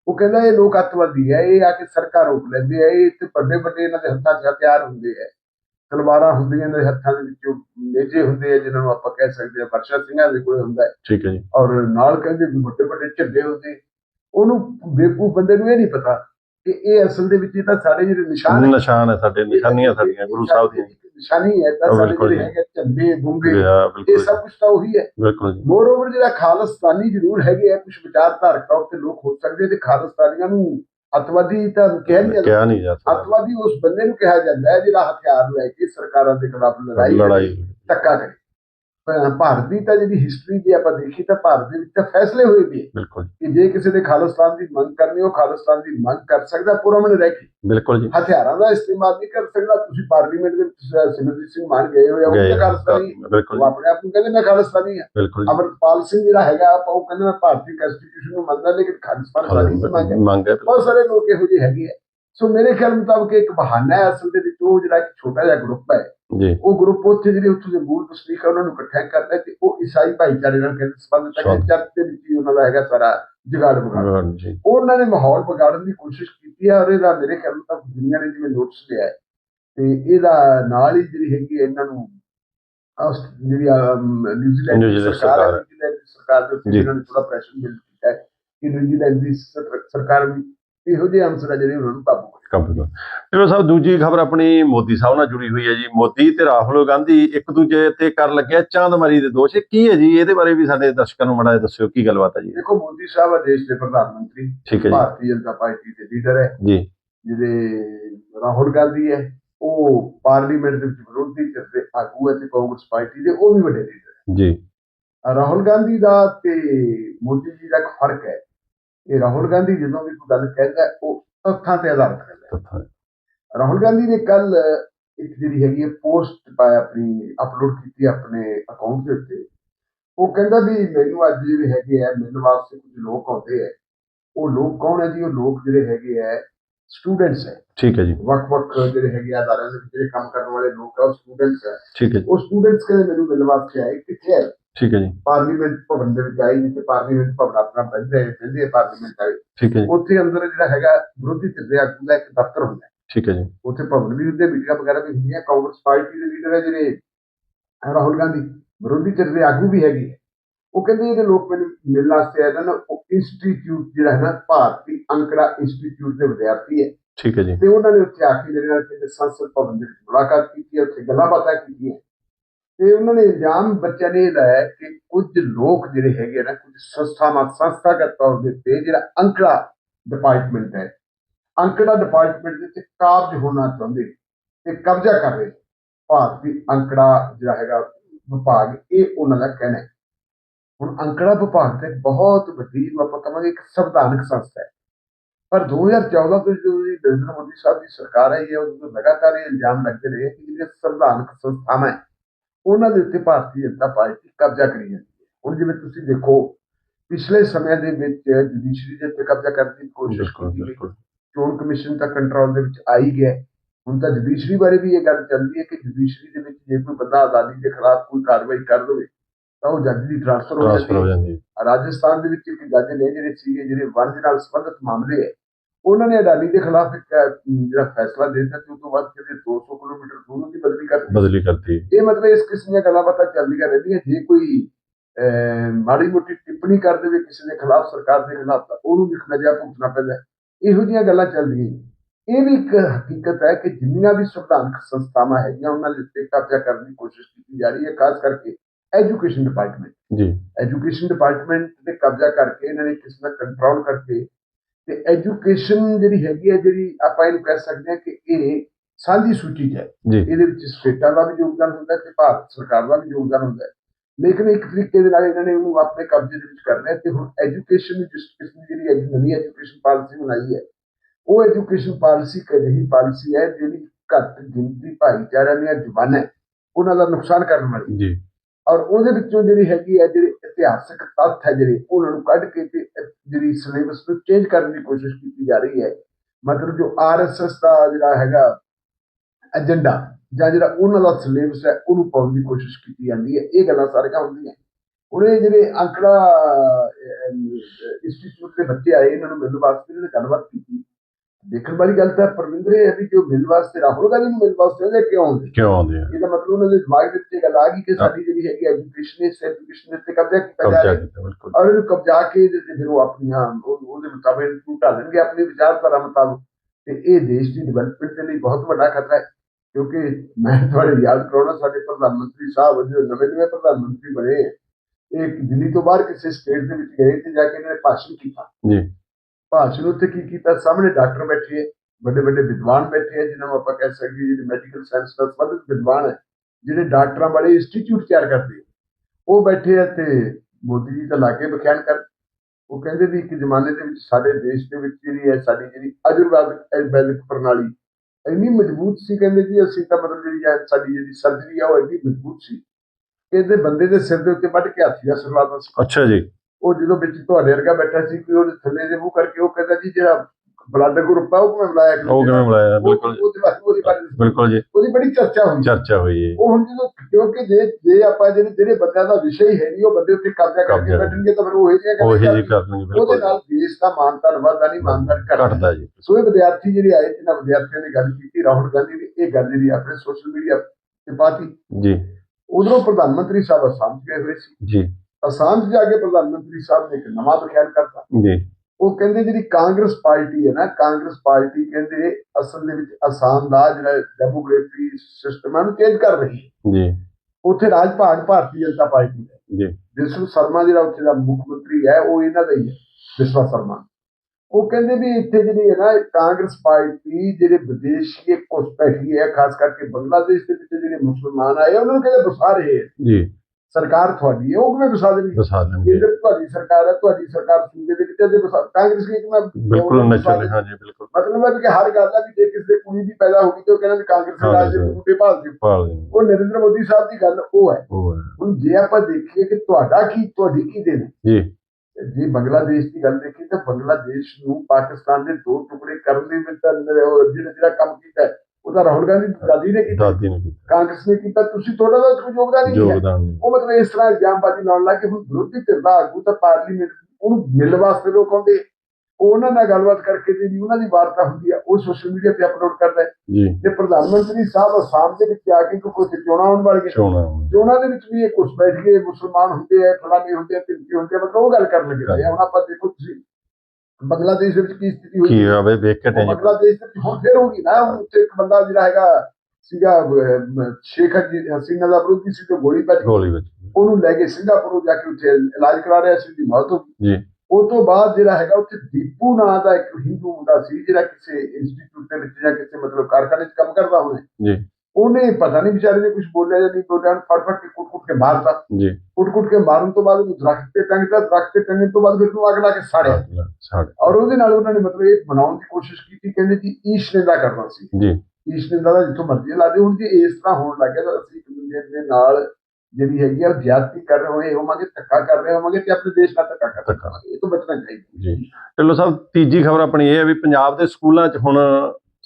S2: ਉਹ ਕਹਿੰਦਾ ਇਹ ਲੋਕ ਅੱਤਵਾਦੀ ਹੈ ਇਹ ਆ ਕੇ ਸਰਕਾਰ ਰੋਕ ਲੈਂਦੇ ਆ ਇਹ ਤੇ ਵੱਡੇ ਵੱਡੇ ਇਹਨਾਂ ਦੇ ਹੱਥਾਂ 'ਚ ਹਥਿਆਰ ਹੁੰਦੇ ਆ। ਤਲਵਾਰਾਂ ਹੁੰਦੀਆਂ ਇਹਨਾਂ ਦੇ ਹੱਥਾਂ ਦੇ ਵਿੱਚ ਨੇਜੇ ਹੁੰਦੇ ਆ ਜਿਨ੍ਹਾਂ ਨੂੰ ਆਪਾਂ ਕਹਿ ਸਕਦੇ ਆ ਵਰਸ਼ਾ ਸਿੰਘਾਂ ਦੇ ਕੋਲ ਹੁੰਦਾ ਹੈ।
S1: ਠੀਕ ਹੈ ਜੀ।
S2: ਔਰ ਨਾਲ ਕਹਿੰਦੇ ਵੀ ਵੱਡੇ ਵੱਡੇ ਝੰਡੇ ਹੁੰਦੇ। ਉਹਨੂੰ ਬੇਵਕੂਫ ਬੰਦੇ ਨੂੰ ਇਹ ਨਹੀਂ ਪਤਾ ਕਿ ਇਹ ਅਸਲ ਦੇ ਵਿੱਚ ਇਹ ਤਾਂ ਸਾਡੇ ਜਿਹੜੇ ਨਿਸ਼ਾਨ
S1: ਨਿਸ਼ਾਨ ਹੈ ਸਾਡੇ ਨਿਸ਼ਾਨੀਆਂ ਸਾਡੀਆਂ ਗੁਰੂ ਸਾਹਿਬ ਦੀਆਂ।
S2: ਨਿਸ਼ਾਨੀ ਹੈ ਤਾਂ ਸਾਡੇ
S1: ਬਿਲਕੁਲ
S2: ਜਿਹੜੇ
S1: ਜੀ।
S2: ਹੈਗੇ ਝੰਡੇ ਬੁੰਗੇ
S1: ਹਾਂ,
S2: ਇਹ
S1: ਬਿਲਕੁਲ
S2: ਸਭ ਕੁਝ ਤਾਂ ਉਹੀ ਹੈ।
S1: ਬਿਲਕੁਲ ਜੀ।
S2: ਮੋਰਓਵਰ ਜਿਹੜਾ ਖਾਲਸਤਾਨੀ ਜ਼ਰੂਰ ਹੈਗੇ ਆ ਕੁਝ ਵਿਚਾਰਧਾਰਕ ਤੌਰ ਤੇ ਲੋਕ ਹੋ ਸਕਦੇ ਤੇ ਖਾਲਸਤਾਨੀਆਂ ਨੂੰ ਅਤਵਾਦੀ ਤਾਂ ਕਿਹਾ ਨਹੀਂ ਜਾਂਦਾ।
S1: ਕਿਹਾ ਨਹੀਂ ਜਾ ਸਕਦਾ।
S2: ਅਤਵਾਦੀ ਉਸ ਬੰਦੇ ਨੂੰ ਕਿਹਾ ਜਾਂਦਾ ਹੈ ਜਿਹੜਾ ਹਥਿਆਰ ਲੈ ਕੇ ਸਰਕਾਰਾਂ ਦੇ ਖਿਲਾਫ ਲੜਾਈ
S1: ਲੜਾਈ
S2: ਧੱਕਾ ਕਰੇ। ਭਾਰਤ ਦੀ ਤਾਂ ਜਿਹੜੀ ਹਿਸਟਰੀ ਜੇ ਆਪਾਂ ਦੇਖੀ ਤਾਂ ਭਾਰਤ ਦੇ ਵਿੱਚ ਤਾਂ ਫੈਸਲੇ ਹੋਏ ਵੀ
S1: ਬਿਲਕੁਲ
S2: ਕਿ ਜੇ ਕਿਸੇ ਨੇ ਖਾਲਿਸਤਾਨ ਦੀ ਮੰਗ ਕਰਨੀ ਉਹ ਖਾਲਿਸਤਾਨ ਦੀ ਮੰਗ ਕਰ ਸਕਦਾ ਪੁਰਮਨ ਰਹਿ ਕੇ।
S1: ਬਿਲਕੁਲ ਜੀ।
S2: ਹਥਿਆਰਾਂ ਦਾ ਇਸਤੇਮਾਲ ਨਹੀਂ ਕਰ ਸਕਦਾ ਤੁਸੀਂ ਪਾਰਲੀਮੈਂਟ ਦੇ ਵਿੱਚ ਸਿਮਰਜੀਤ ਸਿੰਘ ਮਾਨ ਗਏ ਹੋਏ ਆ ਉਹ ਤਾਂ ਖਾਲਿਸਤਾਨੀ ਉਹ ਆਪਣੇ ਆਪ ਨੂੰ ਕਹਿੰਦੇ ਮੈਂ ਖਾਲਿਸਤਾਨੀ ਹਾਂ
S1: ਬਿਲਕੁਲ ਜੀ।
S2: ਅਮਰਪਾਲ ਸਿੰਘ ਜਿਹੜਾ ਹੈਗਾ ਆਪਾਂ ਉਹ ਕਹਿੰਦੇ ਮੈਂ ਭਾਰਤੀ ਕਨਸਟੀਟਿਊਸ਼ਨ ਨੂੰ ਮੰਨਦਾ ਲੇਕਿਨ ਖਾਲਿਸਤਾਨ ਮੰਨਦਾ
S1: ਮੰਗ ਹੈ।
S2: ਬਹੁਤ ਸਾਰੇ ਲੋਕ ਇਹੋ ਜਿਹੇ ਹੈਗੇ ਆ। ਸੋ ਮੇਰੇ ਖਿਆਲ ਮੁਤਾਬਕ ਇੱਕ ਬਹਾਨਾ ਹੈ ਅਸਲ ਦੇ ਵਿੱਚ ਉਹ ਜਿਹੜਾ ਇੱਕ ਛੋਟਾ ਜਿਹਾ ਗਰੁੱਪ ਹੈ
S1: ਜੀ।
S2: ਉਹ ਗਰੁੱਪ ਉੱਥੇ ਜਿਹੜੇ ਉੱਥੋਂ ਦੇ ਮੂਲ ਵਸਨੀਕ ਆ ਉਹਨਾਂ ਨੂੰ ਇਕੱਠਾ ਕਰਦਾ ਤੇ ਉਹ ਈਸਾਈ ਭਾਈਚਾਰੇ ਨਾਲ ਕਹਿੰਦੇ ਸੰਬੰਧ ਤੱਕ। ਚਰਚ ਦੇ ਵਿੱਚ ਹੀ ਉਹਨਾਂ ਦਾ ਹੈਗਾ ਸਾਰਾ ਜੁਗਾੜ ਬਗਾੜ ਉਹਨਾਂ ਨੇ ਮਾਹੌਲ ਵਿਗਾੜਨ ਦੀ ਕੋਸ਼ਿਸ਼ ਕੀਤੀ ਹੈ ਔਰ ਇਹਦਾ ਮੇਰੇ ਖਿਆਲ ਮੁਤਾਬਕ ਦੁਨੀਆ ਨੇ ਜਿਵੇਂ ਨੋਟਿਸ ਲਿਆ ਤੇ ਇਹਦਾ ਨਾਲ ਹੀ ਜਿਹੜੀ ਹੈਗੀ ਇਹਨਾਂ ਨੂੰ ਜਿਹੜੀ ਨਿਊਜ਼ੀਲੈਂਡ ਦੀ ਸਰਕਾਰ
S1: ਸਰਕਾਰ
S2: ਦੀ। ਇਹਨਾਂ ਨੇ ਥੋੜਾ ਪ੍ਰੈਸ਼ਰ ਮਿਲ ਕੀਤਾ ਕਿ ਨਿਊਜ਼ੀਲੈਂਡ ਦੀ ਸਰ- ਸਰਕਾਰ ਵੀ ਇਹੋ ਜਿਹੇ ਅੰਸਰ ਆ ਜਿਹੜੇ ਉਹਨਾਂ ਨੂੰ ਕਾਬੂ ਕਰੇ।
S1: ਕੰਪਿਊਟਰ ਚਲੋ ਸਾਹਿਬ ਦੂਜੀ ਖਬਰ ਆਪਣੀ ਮੋਦੀ ਸਾਹਿਬ ਨਾਲ ਜੁੜੀ ਹੋਈ ਹੈ ਜੀ। ਮੋਦੀ ਤੇ ਰਾਹੁਲ ਗਾਂਧੀ ਇੱਕ ਦੂਜੇ ਤੇ ਕਰਨ ਲੱਗਿਆ ਚਾਂਦਮਾਰੀ ਦੇ ਦੋਸ਼। ਕੀ ਹੈ ਜੀ? ਇਹਦੇ ਬਾਰੇ ਵੀ ਸਾਡੇ ਦਰਸ਼ਕਾਂ ਨੂੰ ਮਾੜਾ ਦੱਸਿਓ ਕੀ ਗੱਲਬਾਤ ਹੈ ਜੀ?
S2: ਦੇਖੋ ਮੋਦੀ ਸਾਹਿਬ ਆ ਦੇਸ਼ ਦੇ ਪ੍ਰਧਾਨ ਮੰਤਰੀ।
S1: ਠੀਕ ਹੈ ਜੀ।
S2: ਭਾਰਤੀ ਜਨਤਾ ਪਾਰਟੀ ਦੇ ਲੀਡਰ ਹੈ।
S1: ਜੀ।
S2: ਜਿਹੜੇ ਰਾਹੁਲ ਗਾਂਧੀ ਹੈ ਉਹ ਪਾਰਲੀਮੈਂਟ ਦੇ ਵਿੱਚ ਵਿਰੋਧੀ ਧਿਰ ਦੇ ਆਗੂ ਹੈ ਤੇ ਕਾਂਗਰਸ ਪਾਰਟੀ ਦੇ ਉਹ ਵੀ ਵੱਡੇ ਲੀਡਰ ਹੈ।
S1: ਜੀ।
S2: ਰਾਹੁਲ ਗਾਂਧੀ ਦਾ ਤੇ ਮੋਦੀ ਜੀ ਦਾ ਇੱਕ ਫ਼ਰਕ ਹੈ। ਇਹ ਰਾਹੁਲ ਗਾਂਧੀ ਜਦੋਂ ਵੀ ਕੋਈ ਗੱਲ ਕਹਿੰਦਾ ਉਹ ਤੱਥਾਂ ਤੇ ਆਧਾਰਿਤ ਹੈ।
S1: ਤੱਥਾਂ।
S2: ਰਾਹੁਲ ਗਾਂਧੀ ਨੇ ਕੱਲ ਇੱਕ ਜਿਹੜੀ ਹੈਗੀ ਹੈ ਪੋਸਟ ਪਾਇਆ ਆਪਣੀ ਅਪਲੋਡ ਕੀਤੀ ਆਪਣੇ ਅਕਾਊਂਟ ਦੇ ਉੱਤੇ। ਉਹ ਕਹਿੰਦਾ ਵੀ ਮੈਨੂੰ ਅੱਜ ਜਿਹੜੇ ਹੈਗੇ ਆ ਮਿਲਣ ਵਾਸਤੇ ਕੁਝ ਲੋਕ ਆਉਂਦੇ ਆ। ਉਹ ਲੋਕ ਕੌਣ ਹੈ ਜੀ? ਉਹ ਲੋਕ ਜਿਹੜੇ ਹੈਗੇ ਹੈ ਸਟੂਡੈਂਟਸ ਹੈ।
S1: ਠੀਕ ਹੈ ਜੀ।
S2: ਵੱਖ-ਵੱਖ ਜਿਹੜੇ ਹੈਗੇ ਆ ਅਦਾਰਿਆਂ ਦੇ ਵਿੱਚ ਜਿਹੜੇ ਕੰਮ ਕਰਨ ਵਾਲੇ ਲੋਕ ਆ ਉਹ ਸਟੂਡੈਂਟਸ ਹੈ।
S1: ਠੀਕ ਹੈ
S2: ਉਹ ਸਟੂਡੈਂਟਸ ਕਹਿੰਦੇ ਮੈਨੂੰ ਮਿਲਣ ਵਾਸਤੇ ਆਏ। ਕਿੱਥੇ ਹੈ
S1: ਠੀਕ ਹੈ ਜੀ।
S2: ਪਾਰਲੀਮੈਂਟ ਭਵਨ ਦੇ ਵਿੱਚ ਆਏ ਜਿੱਥੇ ਪਾਰਲੀਮੈਂਟ ਭਵਨ ਆਪਣਾ ਬੰਦੇ ਬੰਦੇ ਪਾਰਲੀਮੈਂਟ ਆਏ
S1: ਠੀਕ ਹੈ ਜੀ।
S2: ਉੱਥੇ ਅੰਦਰ ਜਿਹੜਾ ਹੈਗਾ ਵਿਰੋਧੀ ਧਿਰ ਦੇ ਆਗੂ ਦਾ ਇੱਕ ਦਫ਼ਤਰ ਹੁੰਦਾ ਹੈ।
S1: ਠੀਕ ਹੈ ਜੀ।
S2: ਉੱਥੇ ਭਵਨ ਵੀ ਹੁੰਦੇ ਮੀਟਿੰਗਾਂ ਵਗੈਰਾ ਵੀ ਹੁੰਦੀਆਂ ਕਾਂਗਰਸ ਪਾਰਟੀ ਦੇ ਲੀਡਰ ਹੈ ਜਿਹੜੇ ਰਾਹੁਲ ਗਾਂਧੀ ਵਿਰੋਧੀ ਧਿਰ ਦੇ ਆਗੂ ਵੀ ਹੈਗੇ ਹੈ। ਉਹ ਕਹਿੰਦੇ ਜਿਹੜੇ ਲੋਕ ਮੈਨੂੰ ਮਿਲਣ ਵਾਸਤੇ ਆਏ ਨੇ ਉਹ ਇੰਸਟੀਚਿਊਟ ਜਿਹੜਾ ਹੈ ਨਾ ਭਾਰਤੀ ਅੰਕੜਾ ਇੰਸਟੀਚਿਊਟ ਦੇ ਵਿਦਿਆਰਥੀ ਹੈ।
S1: ਠੀਕ ਹੈ ਜੀ।
S2: ਤੇ ਉਹਨਾਂ ਨੇ ਉੱਥੇ ਆ ਕੇ ਮੇਰੇ ਨਾਲ ਕਹਿੰਦੇ ਸੰਸਦ ਭਵਨ ਦੇ ਵਿੱਚ ਮੁਲਾਕਾਤ ਕੀਤੀ ਹੈ ਉੱਥੇ ਗੱਲਾਂ ਬਾਤਾਂ ਕੀਤੀਆਂ। ਤੇ ਉਹਨਾਂ ਨੇ ਇਲਜ਼ਾਮ ਬੱਚਿਆਂ ਨੇ ਇਹ ਲਾਇਆ ਕਿ ਕੁਝ ਲੋਕ ਜਿਹੜੇ ਹੈਗੇ ਆ ਨਾ, ਕੁਝ ਸੰਸਥਾਵਾਂ, ਸੰਸਥਾਗਤ ਤੌਰ ਦੇ ਉੱਤੇ ਜਿਹੜਾ ਅੰਕੜਾ ਡਿਪਾਰਟਮੈਂਟ ਹੈ, ਅੰਕੜਾ ਡਿਪਾਰਟਮੈਂਟ ਦੇ ਵਿੱਚ ਕਾਬਜ ਹੋਣਾ ਚਾਹੁੰਦੇ ਤੇ ਕਬਜ਼ਾ ਕਰ ਰਹੇ ਭਾਰਤੀ ਅੰਕੜਾ ਜਿਹੜਾ ਹੈਗਾ ਵਿਭਾਗ, ਇਹ ਉਹਨਾਂ ਦਾ ਕਹਿਣਾ ਹੈ। ਹੁਣ ਅੰਕੜਾ ਵਿਭਾਗ ਤੇ ਬਹੁਤ ਵੱਡੀ ਆਪਾਂ ਕਹਾਂਗੇ ਇੱਕ ਸੰਵਿਧਾਨਕ ਸੰਸਥਾ ਹੈ। ਪਰ 2014 ਤੋਂ ਜਦੋਂ ਨਰਿੰਦਰ ਮੋਦੀ ਸਾਹਿਬ ਦੀ ਸਰਕਾਰ ਆਈ ਹੈ, ਉਦੋਂ ਤੋਂ ਲਗਾਤਾਰ ਇਹ ਇਲਜ਼ਾਮ ਲੱਗਦੇ ਰਹੇ ਕਿ ਜਿਹੜੀਆਂ ਸੰਵਿਧਾਨਕ ਸੰਸਥਾਵਾਂ ਹੈ ਉਹਨਾਂ ਦੇ ਉੱਤੇ ਭਾਰਤੀ ਜਨਤਾ ਪਾਰਟੀ ਕਬਜ਼ਾ ਕਰੀ ਜਾਂਦੀ ਹੈ। ਹੁਣ ਜਿਵੇਂ ਤੁਸੀਂ ਦੇਖੋ ਪਿਛਲੇ ਸਮੇਂ ਦੇ ਵਿੱਚ ਜੁਡੀਸ਼ਰੀ ਦੇ ਉੱਤੇ ਕਬਜ਼ਾ ਕਰਨ ਦੀ ਕੋਸ਼ਿਸ਼ ਕੀਤੀ ਗਈ। ਚੋਣ ਕਮਿਸ਼ਨ ਤਾਂ ਕੰਟਰੋਲ ਦੇ ਵਿੱਚ ਆ ਹੀ ਗਿਆ। ਹੁਣ ਤਾਂ ਜੁਡੀਸ਼ਰੀ ਬਾਰੇ ਵੀ ਇਹ ਗੱਲ ਚੱਲਦੀ ਹੈ ਕਿ ਜੁਡੀਸ਼ਰੀ ਦੇ ਵਿੱਚ ਜੇ ਕੋਈ ਬੰਦਾ ਆਜ਼ਾਦੀ ਦੇ ਖਿਲਾਫ ਕੋਈ ਕਾਰਵਾਈ ਕਰ ਦੇਵੇ ਤਾਂ ਉਹ ਜੱਜ ਦੀ ਟ੍ਰਾਂਸਫਰ ਹੋ। ਜਾਂਦੀ ਹੈ। ਰਾਜਸਥਾਨ ਦੇ ਵਿੱਚ ਇੱਕ ਜੱਜ ਨੇ ਜਿਹੜੇ ਸੀਗੇ ਜਿਹੜੇ ਵਣਜ ਨਾਲ ਸੰਬੰਧਿਤ ਮਾਮਲੇ ਹੈ ਉਹਨਾਂ ਨੇ ਅਡਾਨੀ ਦੇ ਖਿਲਾਫ ਇੱਕ ਜਿਹੜਾ ਫੈਸਲਾ ਦੇ ਦਿੱਤਾ ਤੇ ਉਸ ਤੋਂ ਬਾਅਦ ਕਹਿੰਦੇ 200 ਕਿਲੋਮੀਟਰ ਦੂਰ ਦੀ ਬਦਲੀ ਕਰ
S1: ਬਦਲੀ ਕਰਤੀ
S2: ਇਹ ਮਤਲਬ ਇਸ ਕਿਸਮ ਦੀਆਂ ਗੱਲਾਂ ਬਾਤਾਂ ਚੱਲਦੀਆਂ ਰਹਿੰਦੀਆਂ। ਜੇ ਕੋਈ ਮਾੜੀ ਮੋਟੀ ਟਿੱਪਣੀ ਕਰ ਦੇਵੇ ਕਿਸੇ ਦੇ ਖਿਲਾਫ ਸਰਕਾਰ ਦੇ ਖਿਲਾਫ ਤਾਂ ਉਹਨੂੰ ਵੀ ਖਮਿਆ ਭੁਗਤਣਾ ਪੈਂਦਾ। ਇਹੋ ਜਿਹੀਆਂ ਗੱਲਾਂ ਚੱਲਦੀਆਂ। ਇਹ ਵੀ ਇੱਕ ਹਕੀਕਤ ਹੈ ਕਿ ਜਿੰਨੀਆਂ ਵੀ ਸੰਵਿਧਾਨਕ ਸੰਸਥਾਵਾਂ ਹੈਗੀਆਂ ਉਹਨਾਂ ਦੇ ਉੱਤੇ ਕਬਜ਼ਾ ਕਰਨ ਦੀ ਕੋਸ਼ਿਸ਼ ਕੀਤੀ ਜਾ ਰਹੀ ਹੈ ਖਾਸ ਕਰਕੇ ਐਜੂਕੇਸ਼ਨ ਡਿਪਾਰਟਮੈਂਟ।
S1: ਜੀ।
S2: ਐਜੂਕੇਸ਼ਨ ਡਿਪਾਰਟਮੈਂਟ ਤੇ ਕਬਜ਼ਾ ਕਰਕੇ ਇਹਨਾਂ ਨੇ ਕਿਸੇ ਦਾ ਕੰਟਰੋਲ ਕਰਕੇ ਤੇ ਐਜੂਕੇਸ਼ਨ ਜਿਹੜੀ ਹੈਗੀ ਹੈ ਜਿਹੜੀ ਆਪਾਂ ਇਹਨੂੰ ਕਹਿ ਸਕਦੇ ਹਾਂ ਕਿ ਇਹ ਸਾਂਝੀ ਸੂਚੀ ਹੈ। ਇਹਦੇ ਵਿੱਚ ਸਟੇਟਾਂ ਦਾ ਵੀ ਯੋਗਦਾਨ ਹੁੰਦਾ ਤੇ ਭਾਰਤ ਸਰਕਾਰ ਦਾ ਵੀ ਯੋਗਦਾਨ ਹੁੰਦਾ ਲੇਕਿਨ ਇੱਕ ਤਰੀਕੇ ਦੇ ਨਾਲ ਇਹਨਾਂ ਨੇ ਉਹਨੂੰ ਆਪਣੇ ਕਬਜ਼ੇ ਦੇ ਵਿੱਚ ਕਰ ਲਿਆ ਤੇ ਹੁਣ ਐਜੂਕੇਸ਼ਨ ਜਿਸ ਕਿਸਮ ਦੀ ਜਿਹੜੀ ਅੱਜ ਨਵੀਂ ਐਜੂਕੇਸ਼ਨ ਪਾਲਿਸੀ ਬਣਾਈ ਹੈ ਉਹ ਐਜੂਕੇਸ਼ਨ ਪਾਲਿਸੀ ਅਜਿਹੀ ਪਾਲਿਸੀ ਹੈ ਜਿਹੜੀ ਘੱਟ ਗਿਣਤੀ ਭਾਈਚਾਰਿਆਂ ਦੀਆਂ ਜ਼ੁਬਾਨਾਂ ਉਹਨਾਂ ਦਾ ਨੁਕਸਾਨ ਕਰਨ ਵਾਲੀ
S1: ਜੀ।
S2: ਔਰ ਉਹਦੇ ਵਿੱਚੋਂ ਜਿਹੜੀ ਹੈਗੀ ਹੈ, ਜਿਹੜੇ ਇਤਿਹਾਸਕ ਤੱਥ ਹੈ ਜਿਹੜੇ, ਉਹਨਾਂ ਨੂੰ ਕੱਢ ਕੇ ਤੇ ਜਿਹੜੀ ਸਿਲੇਬਸ ਨੂੰ ਚੇਂਜ ਕਰਨ ਦੀ ਕੋਸ਼ਿਸ਼ ਕੀਤੀ ਜਾ ਰਹੀ ਹੈ। ਮਤਲਬ ਜੋ ਆਰਐਸਐਸ ਦਾ ਜਿਹੜਾ ਹੈਗਾ ਏਜੰਡਾ ਜਾਂ ਜਿਹੜਾ ਉਹਨਾਂ ਦਾ ਸਿਲੇਬਸ ਹੈ, ਉਹਨੂੰ ਪਾਉਣ ਦੀ ਕੋਸ਼ਿਸ਼ ਕੀਤੀ ਜਾਂਦੀ ਹੈ। ਇਹ ਗੱਲਾਂ ਸਾਰੀਆਂ ਹੁੰਦੀਆਂ। ਉਹਨੇ ਜਿਹੜੇ ਅੰਕੜਾ ਇੰਸਟੀਚਿਊਟ ਦੇ ਬੱਚੇ ਆਏ, ਇਹਨਾਂ ਨੂੰ ਮਿਲਣ ਵਾਸਤੇ ਇਹਨਾਂ ਨੇ ਗੱਲਬਾਤ ਕੀਤੀ। ਦੇਖਣ ਵਾਲੀ ਗੱਲ ਤਾਂ ਪਰਵਿੰਦਰ ਇਹ ਹੈ ਵੀ ਜੋ ਮਿਲਣ ਵਾਸਤੇ ਰਾਹੁਲ ਗਾਂਧੀ ਨੂੰ ਮਿਲਣ ਵਾਸਤੇ ਉਹਦੇ ਕਿਉਂ ਆਉਂਦੇ?
S1: ਕਿਉਂ ਆਉਂਦੇ ਆ?
S2: ਇਹਦਾ ਮਤਲਬ ਉਹਨਾਂ ਦੇ ਦਿਮਾਗ ਦੇ ਵਿੱਚ ਇਹ ਗੱਲ ਆ ਗਈ ਕਿ ਸਾਡੀ ਜਿਹੜੀ ਹੈਗੀ ਐਜੂਕੇਸ਼ਨ ਇਸ ਐਜੂਕੇਸ਼ਨ ਉੱਤੇ ਕਬਜ਼ਾ ਕੀਤਾ ਜਾ ਰਿਹਾ। ਔਰ ਇਹਨੂੰ ਕਬਜ਼ਾ ਕੇ ਤੇ ਫਿਰ ਉਹ ਆਪਣੀਆਂ ਉਹ- ਉਹਦੇ ਮੁਤਾਬਿਕ ਇਹਨੂੰ ਢਾਲਣਗੇ ਆਪਣੀ ਵਿਚਾਰਧਾਰਾ ਮੁਤਾਬਕ। ਤੇ ਇਹ ਦੇਸ਼ ਦੀ ਡਿਵੈਲਪਮੈਂਟ ਦੇ ਲਈ ਬਹੁਤ ਵੱਡਾ ਖਤਰਾ ਹੈ ਕਿਉਂਕਿ ਮੈਂ ਤੁਹਾਡੇ ਯਾਦ ਕਰਾਉਣਾ ਸਾਡੇ ਪ੍ਰਧਾਨ ਮੰਤਰੀ ਸਾਹਿਬ ਜੋ ਨਵੇਂ ਨਵੇਂ ਪ੍ਰਧਾਨ ਮੰਤਰੀ ਬਣੇ ਇਹ ਦਿੱਲੀ ਤੋਂ ਬਾਹਰ ਕਿਸੇ ਸਟੇਟ ਦੇ ਵਿੱਚ ਗਏ ਤੇ ਜਾ ਕੇ ਇਹਨਾਂ ਨੇ ਭਾਸ਼ਣ ਕੀਤਾ।
S1: ਜੀ।
S2: ਭਾਸ਼ਣ ਉੱਤੇ ਕੀ ਕੀਤਾ? ਸਾਹਮਣੇ ਡਾਕਟਰ ਬੈਠੇ ਵੱਡੇ ਵੱਡੇ ਵਿਦਵਾਨ ਬੈਠੇ ਆ, ਜਿਨ੍ਹਾਂ ਨੂੰ ਆਪਾਂ ਕਹਿ ਸਕਦੇ ਜਿਹੜੇ ਮੈਡੀਕਲ ਸਾਇੰਸ ਨਾਲ ਸੰਬੰਧਿਤ ਵਿਦਵਾਨ ਹੈ ਜਿਹੜੇ ਡਾਕਟਰਾਂ ਵਾਲੇ ਇੰਸਟੀਚਿਊਟ ਤਿਆਰ ਕਰਦੇ ਉਹ ਬੈਠੇ ਆ ਤੇ ਮੋਦੀ ਜੀ ਤਾਂ ਲਾਗੇ ਵਿਖਿਆਨ ਕਰ, ਉਹ ਕਹਿੰਦੇ ਵੀ ਇੱਕ ਜ਼ਮਾਨੇ ਦੇ ਵਿੱਚ ਸਾਡੇ ਦੇਸ਼ ਦੇ ਵਿੱਚ ਜਿਹੜੀ ਹੈ, ਸਾਡੀ ਜਿਹੜੀ ਆਯੁਰਵੈਦਿਕ ਆਯੁਰਵੈਦਿਕ ਪ੍ਰਣਾਲੀ ਇੰਨੀ ਮਜ਼ਬੂਤ ਸੀ ਕਹਿੰਦੇ ਜੀ, ਅਸੀਂ ਤਾਂ ਮਤਲਬ ਜਿਹੜੀ ਹੈ, ਸਾਡੀ ਜਿਹੜੀ ਸਰਜਰੀ ਆ, ਉਹ ਇੰਨੀ ਮਜ਼ਬੂਤ ਸੀ। ਇਹਦੇ ਬੰਦੇ ਦੇ ਸਿਰ ਦੇ ਉੱਤੇ ਵੱਢ ਕੇ ਹਾਥੀ ਦਾ ਸਿਰ
S1: ਅੱਛਾ ਜੀ।
S2: ਉਹ ਜਦੋਂ ਵਿੱਚ ਤੁਹਾਡੇ ਵਰਗਾ ਬੈਠਾ ਸੀ ਕਿ ਉਹਦੇ ਥੱਲੇ ਦੇ ਮੂੰਹ ਕਰਕੇ ਉਹ ਕਹਿੰਦਾ ਜੀ ਜਿਹੜਾ ਬਲੱਡ ਗਰੁੱਪ ਆ ਉਹ ਕਿਵੇਂ ਮਿਲਾਇਆ
S1: ਉਹ ਕਿਵੇਂ ਮਿਲਾਇਆ?
S2: ਉਹ-
S1: ਬਿਲਕੁਲ।
S2: ਉਹਦੇ ਬਾਰੇ ਉਹਦੇ ਬਾਰੇ
S1: ਬਿਲਕੁਲ ਜੀ।
S2: ਉਹਦੀ ਬੜੀ ਚਰਚਾ ਹੋਈ
S1: ਚਰਚਾ ਹੋਈ ਹੈ।
S2: ਉਹ ਹੁਣ ਜਦੋਂ ਕਿਉਂਕਿ ਜੇ ਜੇ ਆਪਾਂ ਜਿਹੜੇ ਜਿਹੜੇ ਬੰਦਿਆਂ ਦਾ ਵਿਸ਼ਾ ਹੀ ਹੈ ਨਹੀਂ ਉਹ ਬੰਦੇ ਉੱਤੇ ਕਬਜ਼ਾ ਕਰਕੇ ਬੈਠਣਗੇ ਤਾਂ ਫਿਰ ਉਹ ਇਹ ਜਿਹੀਆਂ
S1: ਉਹ
S2: ਗੱਲਾਂ
S1: ਜੀ
S2: ਕਰਨਗੇ।
S1: ਕਰਨਗੇ
S2: ਉਹਦੇ
S1: ਬਿਲਕੁਲ।
S2: ਨਾਲ ਦੇਸ਼ ਦਾ ਮਾਨਤਾ ਵਧਦਾ ਨਹੀਂ ਮਾਨਤਾ ਘਟਦਾ
S1: ਜੀ।
S2: ਸੋ ਇਹ ਵਿਦਿਆਰਥੀ ਜਿਹੜੇ ਆਏ ਜਿਨ੍ਹਾਂ ਵਿਦਿਆਰਥੀਆਂ ਨੇ ਗੱਲ ਕੀਤੀ ਰਾਹੁਲ ਗਾਂਧੀ ਨੇ ਇਹ ਗੱਲ ਜਿਹੜੀ ਆਪਣੇ ਸੋਸ਼ਲ ਮੀਡੀਆ ਤੇ ਪਾਤੀ।
S1: ਜੀ।
S2: ਉਧਰੋਂ ਪ੍ਰਧਾਨ ਮੰਤਰੀ ਸਾਹਿਬ ਅਸਾਮ 'ਚ ਗਏ ਹੋਏ ਸੀ।
S1: ਜੀ।
S2: ਅਸਾਮ 'ਚ ਜਾ ਕੇ ਪ੍ਰਧਾਨ ਮੰਤਰੀ ਸਾਹਿਬ ਨੇ ਇੱਕ ਨਵਾਂ ਬਿਆਨ ਕਰਤਾ।
S1: ਜੀ।
S2: ਉਹ ਕਹਿੰਦੇ ਜਿਹੜੀ ਕਾਂਗਰਸ ਪਾਰਟੀ ਹੈ ਨਾ ਕਾਂਗਰਸ ਪਾਰਟੀ ਕਹਿੰਦੇ ਅਸਲ ਦੇ ਵਿੱਚ ਅਸਾਮ ਦਾ ਜਿਹੜਾ ਡੈਮੋਗ੍ਰਾਫੀ ਸਿਸਟਮ ਹੈ ਉਹਨੂੰ ਚੇਂਜ ਕਰ ਰਹੀ ਹੈ।
S1: ਜੀ।
S2: ਉੱਥੇ ਰਾਜ ਭਾਗ ਭਾਰਤੀ ਜਨਤਾ ਪਾਰਟੀ ਹੈ।
S1: ਜੀ।
S2: ਵਿਸ਼ਵ ਸ਼ਰਮਾ ਜਿਹੜਾ ਉੱਥੇ ਦਾ ਮੁੱਖ ਮੰਤਰੀ ਹੈ ਉਹ ਇਹਨਾਂ ਦਾ ਹੀ ਹੈ ਵਿਸ਼ਵਾ ਸ਼ਰਮਾ। ਉਹ ਕਹਿੰਦੇ ਵੀ ਇੱਥੇ ਜਿਹੜੀ ਹੈ ਨਾ ਕਾਂਗਰਸ ਪਾਰਟੀ ਜਿਹੜੇ ਵਿਦੇਸ਼ੀ ਘੁਸਪੈਠੀ ਹੈ ਖਾਸ ਕਰਕੇ ਬੰਗਲਾਦੇਸ਼ ਦੇ ਵਿੱਚ ਜਿਹੜੇ ਮੁਸਲਮਾਨ ਆਏ ਉਹਨਾਂ ਨੂੰ ਕਹਿੰਦੇ ਵਸਾ ਰਹੇ ਹੈ।
S1: ਜੀ।
S2: ਸਰਕਾਰ ਤੁਹਾਡੀ ਹੈ ਉਹ ਕਿਵੇਂ ਵਸਾ ਦੇਣਗੇ
S1: ਬਸਾ ਦੇਣਗੇ।
S2: ਕੇਂਦਰ ਤੁਹਾਡੀ ਸਰਕਾਰ ਹੈ ਤੁਹਾਡੀ ਸਰਕਾਰ ਸੂਬੇ ਦੇ ਵਿੱਚ ਤੇ ਵਸਾ- ਕਾਂਗਰਸ ਕੀ ਮੈਂ
S1: ਬਿਲਕੁਲ ਨੈਚੁਰਲ ਹਾਂ ਜੀ ਬਿਲਕੁਲ।
S2: ਮਤਲਬ ਹੈ ਕਿ ਹਰ ਗੱਲ ਹੈ ਵੀ ਜੇ ਕਿਸੇ ਦੇ ਕੁੜੀ ਦੀ ਪੈਦਾ ਹੋ ਗਈ ਤੇ ਉਹ ਕਹਿੰਦੇ ਕਾਂਗਰਸ ਦੇ ਰਾਜ ਦੇ। ਬੂਟੇ ਭਾਲ
S1: ਦੇਣਗੇ
S2: ਉਹ ਨਰਿੰਦਰ ਮੋਦੀ ਸਾਹਿਬ ਦੀ ਗੱਲ ਉਹ ਹੈ। ਹੁਣ ਜੇ ਆਪਾਂ ਦੇਖੀਏ ਕਿ ਤੁਹਾਡਾ ਕੀ ਤੁਹਾਡੀ ਕੀ ਦੇਣ?
S1: ਜੀ।
S2: ਜੇ ਬੰਗਲਾਦੇਸ਼ ਦੀ ਗੱਲ ਦੇਖੀ ਤਾਂ ਬੰਗਲਾਦੇਸ਼ ਨੂੰ ਪਾਕਿਸਤਾਨ ਦੇ ਦੋ ਟੁਕੜੇ ਕਰਨ ਦੇ ਵਿੱਚ ਨ- ਜਿਹੜਾ ਜਿਹੜਾ ਕੰਮ ਕੀਤਾ ਹੈ, ਉਹ ਤਾਂ ਰਾਹੁਲ ਗਾਂਧੀ ਦੀ ਦਾਦੀ ਨੇ ਕੀਤਾ।
S1: ਦਾਦੀ ਨੂੰ ਕੀਤਾ।
S2: ਕਾਂਗਰਸ ਨੇ ਕੀਤਾ। ਤੁਸੀਂ ਤੁਹਾਡਾ ਤਾਂ ਕੋਈ ਯੋਗਦਾਨ ਨਹੀਂ ਹੈ।
S1: ਯੋਗਦਾਨ ਨਹੀਂ।
S2: ਉਹ ਮਤਲਬ ਇਸ ਤਰ੍ਹਾਂ ਇਲਜ਼ਾਮਬਾਜ਼ੀ ਲਾਉਣ ਲੱਗ ਕੇ ਹੁਣ ਵਿਰੋਧੀ ਧਿਰ ਦਾ ਆਗੂ ਤਾਂ ਪਾਰਲੀਮੈਂਟ ਉਹਨੂੰ ਮਿਲਣ ਵਾਸਤੇ ਲੋਕ ਆਉਂਦੇ। ਉਹ ਉਹਨਾਂ ਨਾਲ ਗੱਲਬਾਤ ਕਰਕੇ ਜਿਹੜੀ ਉਹਨਾਂ ਦੀ ਵਾਰਤਾ ਹੁੰਦੀ ਆ ਉਹ ਸੋਸ਼ਲ ਮੀਡੀਆ ਤੇ ਅਪਲੋਡ ਕਰਦਾ ਹੈ।
S1: ਜੀ।
S2: ਤੇ ਪ੍ਰਧਾਨ ਮੰਤਰੀ ਸਾਹਿਬ ਅਸਾਮ ਦੇ ਵਿੱਚ ਆ ਕੇ ਕੋਈ ਚੋਣਾਂ ਆਉਣ ਵਾਲੀਆਂ।
S1: ਚੋਣਾ
S2: ਦੇ ਵਿੱਚ ਵੀ ਇਹ ਕੁਛ ਬੈਠ ਕੇ ਮੁਸਲਮਾਨ ਹੁੰਦੇ ਆ ਫਲਾਣੇ ਹੁੰਦੇ ਆ ਤਿੰਕੀ ਹੁੰਦੇ ਆ ਮਤਲਬ ਉਹ ਗੱਲ ਕਰਨ ਲੱਗੇ। ਆ। ਹੁਣ ਆਪਾਂ ਦੇਖੋ ਤੁਸੀਂ ਬੰਗਲਾਦੇਸ਼ ਦੇ ਵਿੱਚ ਕੀ ਸਥਿਤੀ ਹੋਈ?
S1: ਕੀ ਹੋਵੇ ਵੇਖ ਕੇ
S2: ਬੰਗਲਾਦੇਸ਼ ਦੇ ਵਿੱਚ ਹੁਣ ਫੇਰ ਹੋਗੀ ਨਾ? ਹੁਣ ਉੱਥੇ ਇੱਕ ਬੰਦਾ ਜਿਹੜਾ ਹੈਗਾ ਸੀਗਾ ਸ਼ੇਖ ਹਸੀਨਾ ਦਾ ਵਿਰੋਧੀ ਸੀ ਤੇ ਗੋਲੀ ਵੱਜ।
S1: ਗੋਲੀ ਵਿੱਚ
S2: ਉਹਨੂੰ ਲੈ ਕੇ ਸਿੰਗਾਪੁਰ ਜਾ ਕੇ ਉੱਥੇ ਇਲਾਜ ਕਰਾ ਰਿਹਾ ਸੀ ਉਹਦੀ ਮੌਤ ਹੋ
S1: ਜੀ।
S2: ਉਹ ਤੋਂ ਬਾਅਦ ਜਿਹੜਾ ਹੈਗਾ ਉੱਥੇ ਦੀਪੂ ਨਾਂ ਦਾ ਇੱਕ ਹਿੰਦੂ ਮੁੰਡਾ ਸੀ ਜਿਹੜਾ ਕਿਸੇ ਇੰਸਟੀਚਿਊਟ ਦੇ ਵਿੱਚ ਜਾਂ ਕਿਸੇ ਮਤਲਬ ਕਾਰਖਾਨੇ 'ਚ ਕੰਮ ਕਰਦਾ ਹੋਣਾ
S1: ਜੀ।
S2: ਉਹਨੇ ਪਤਾ ਨਹੀਂ ਵਿਚਾਰੇ ਨੇ ਕੁਝ ਬੋਲਿਆ ਜਾਂ ਨਹੀਂ ਬੋਲਿਆ ਫੜ ਫੜ ਕੇ ਕੁੱਟ ਕੁੱਟ ਕੇ ਮਾਰਤਾ।
S1: ਜੀ।
S2: ਕੁੱਟ ਕੁੱਟ ਕੇ ਮਾਰਨ ਤੋਂ ਬਾਅਦ ਉਹਨੂੰ ਦਰਖਤ ਤੇ ਟੰਗਦਾ ਦਰਖਤ ਤੇ ਟੰਗਣ ਤੋਂ ਬਾਅਦ ਫਿਰ ਉਹਨੂੰ ਅੱਗ ਲਾ ਕੇ ਸਾੜਿਆ। ਔਰ ਉਹਦੇ ਨਾਲ ਉਹਨਾਂ ਨੇ ਮਤਲਬ ਇਹ ਬਣਾਉਣ ਦੀ ਕੋਸ਼ਿਸ਼ ਕੀਤੀ ਕਹਿੰਦੇ ਜੀ ਈਸ਼ ਨਿੰਦਾ ਕਰਨਾ ਸੀ।
S1: ਜੀ।
S2: ਈਸ਼ ਨਿੰਦਾ ਦਾ ਜਿੱਥੋਂ ਮਰਜ਼ੀ ਲਾ ਦੇ ਹੁਣ ਜੇ ਇਸ ਤਰ੍ਹਾਂ ਹੋਣ ਲੱਗਿਆ ਤਾਂ ਅਸੀਂ ਦੂਜੇ ਦੇ ਨਾਲ ਜਿਹੜੀ ਹੈਗੀ ਆ ਉਹ ਜ਼ਿਆਦਤੀ ਕਰ ਰਹੇ ਹੋਏ ਹੋਵਾਂਗੇ ਧੱਕਾ ਕਰ ਰਹੇ ਹੋਵਾਂਗੇ ਤੇ ਆਪਣੇ ਦੇਸ਼ ਨਾਲ ਧੱਕਾ ਕਰ ਰਹੇ ਇਹ ਤੋਂ ਬਚਣਾ ਚਾਹੀਦਾ।
S1: ਜੀ। ਢਿੱਲੋਂ ਸਾਹਿਬ ਤੀਜੀ ਖਬਰ ਆਪਣੀ ਇਹ ਹੈ ਵੀ ਪੰਜਾਬ ਦੇ ਸਕੂਲਾਂ 'ਚ ਹੁਣ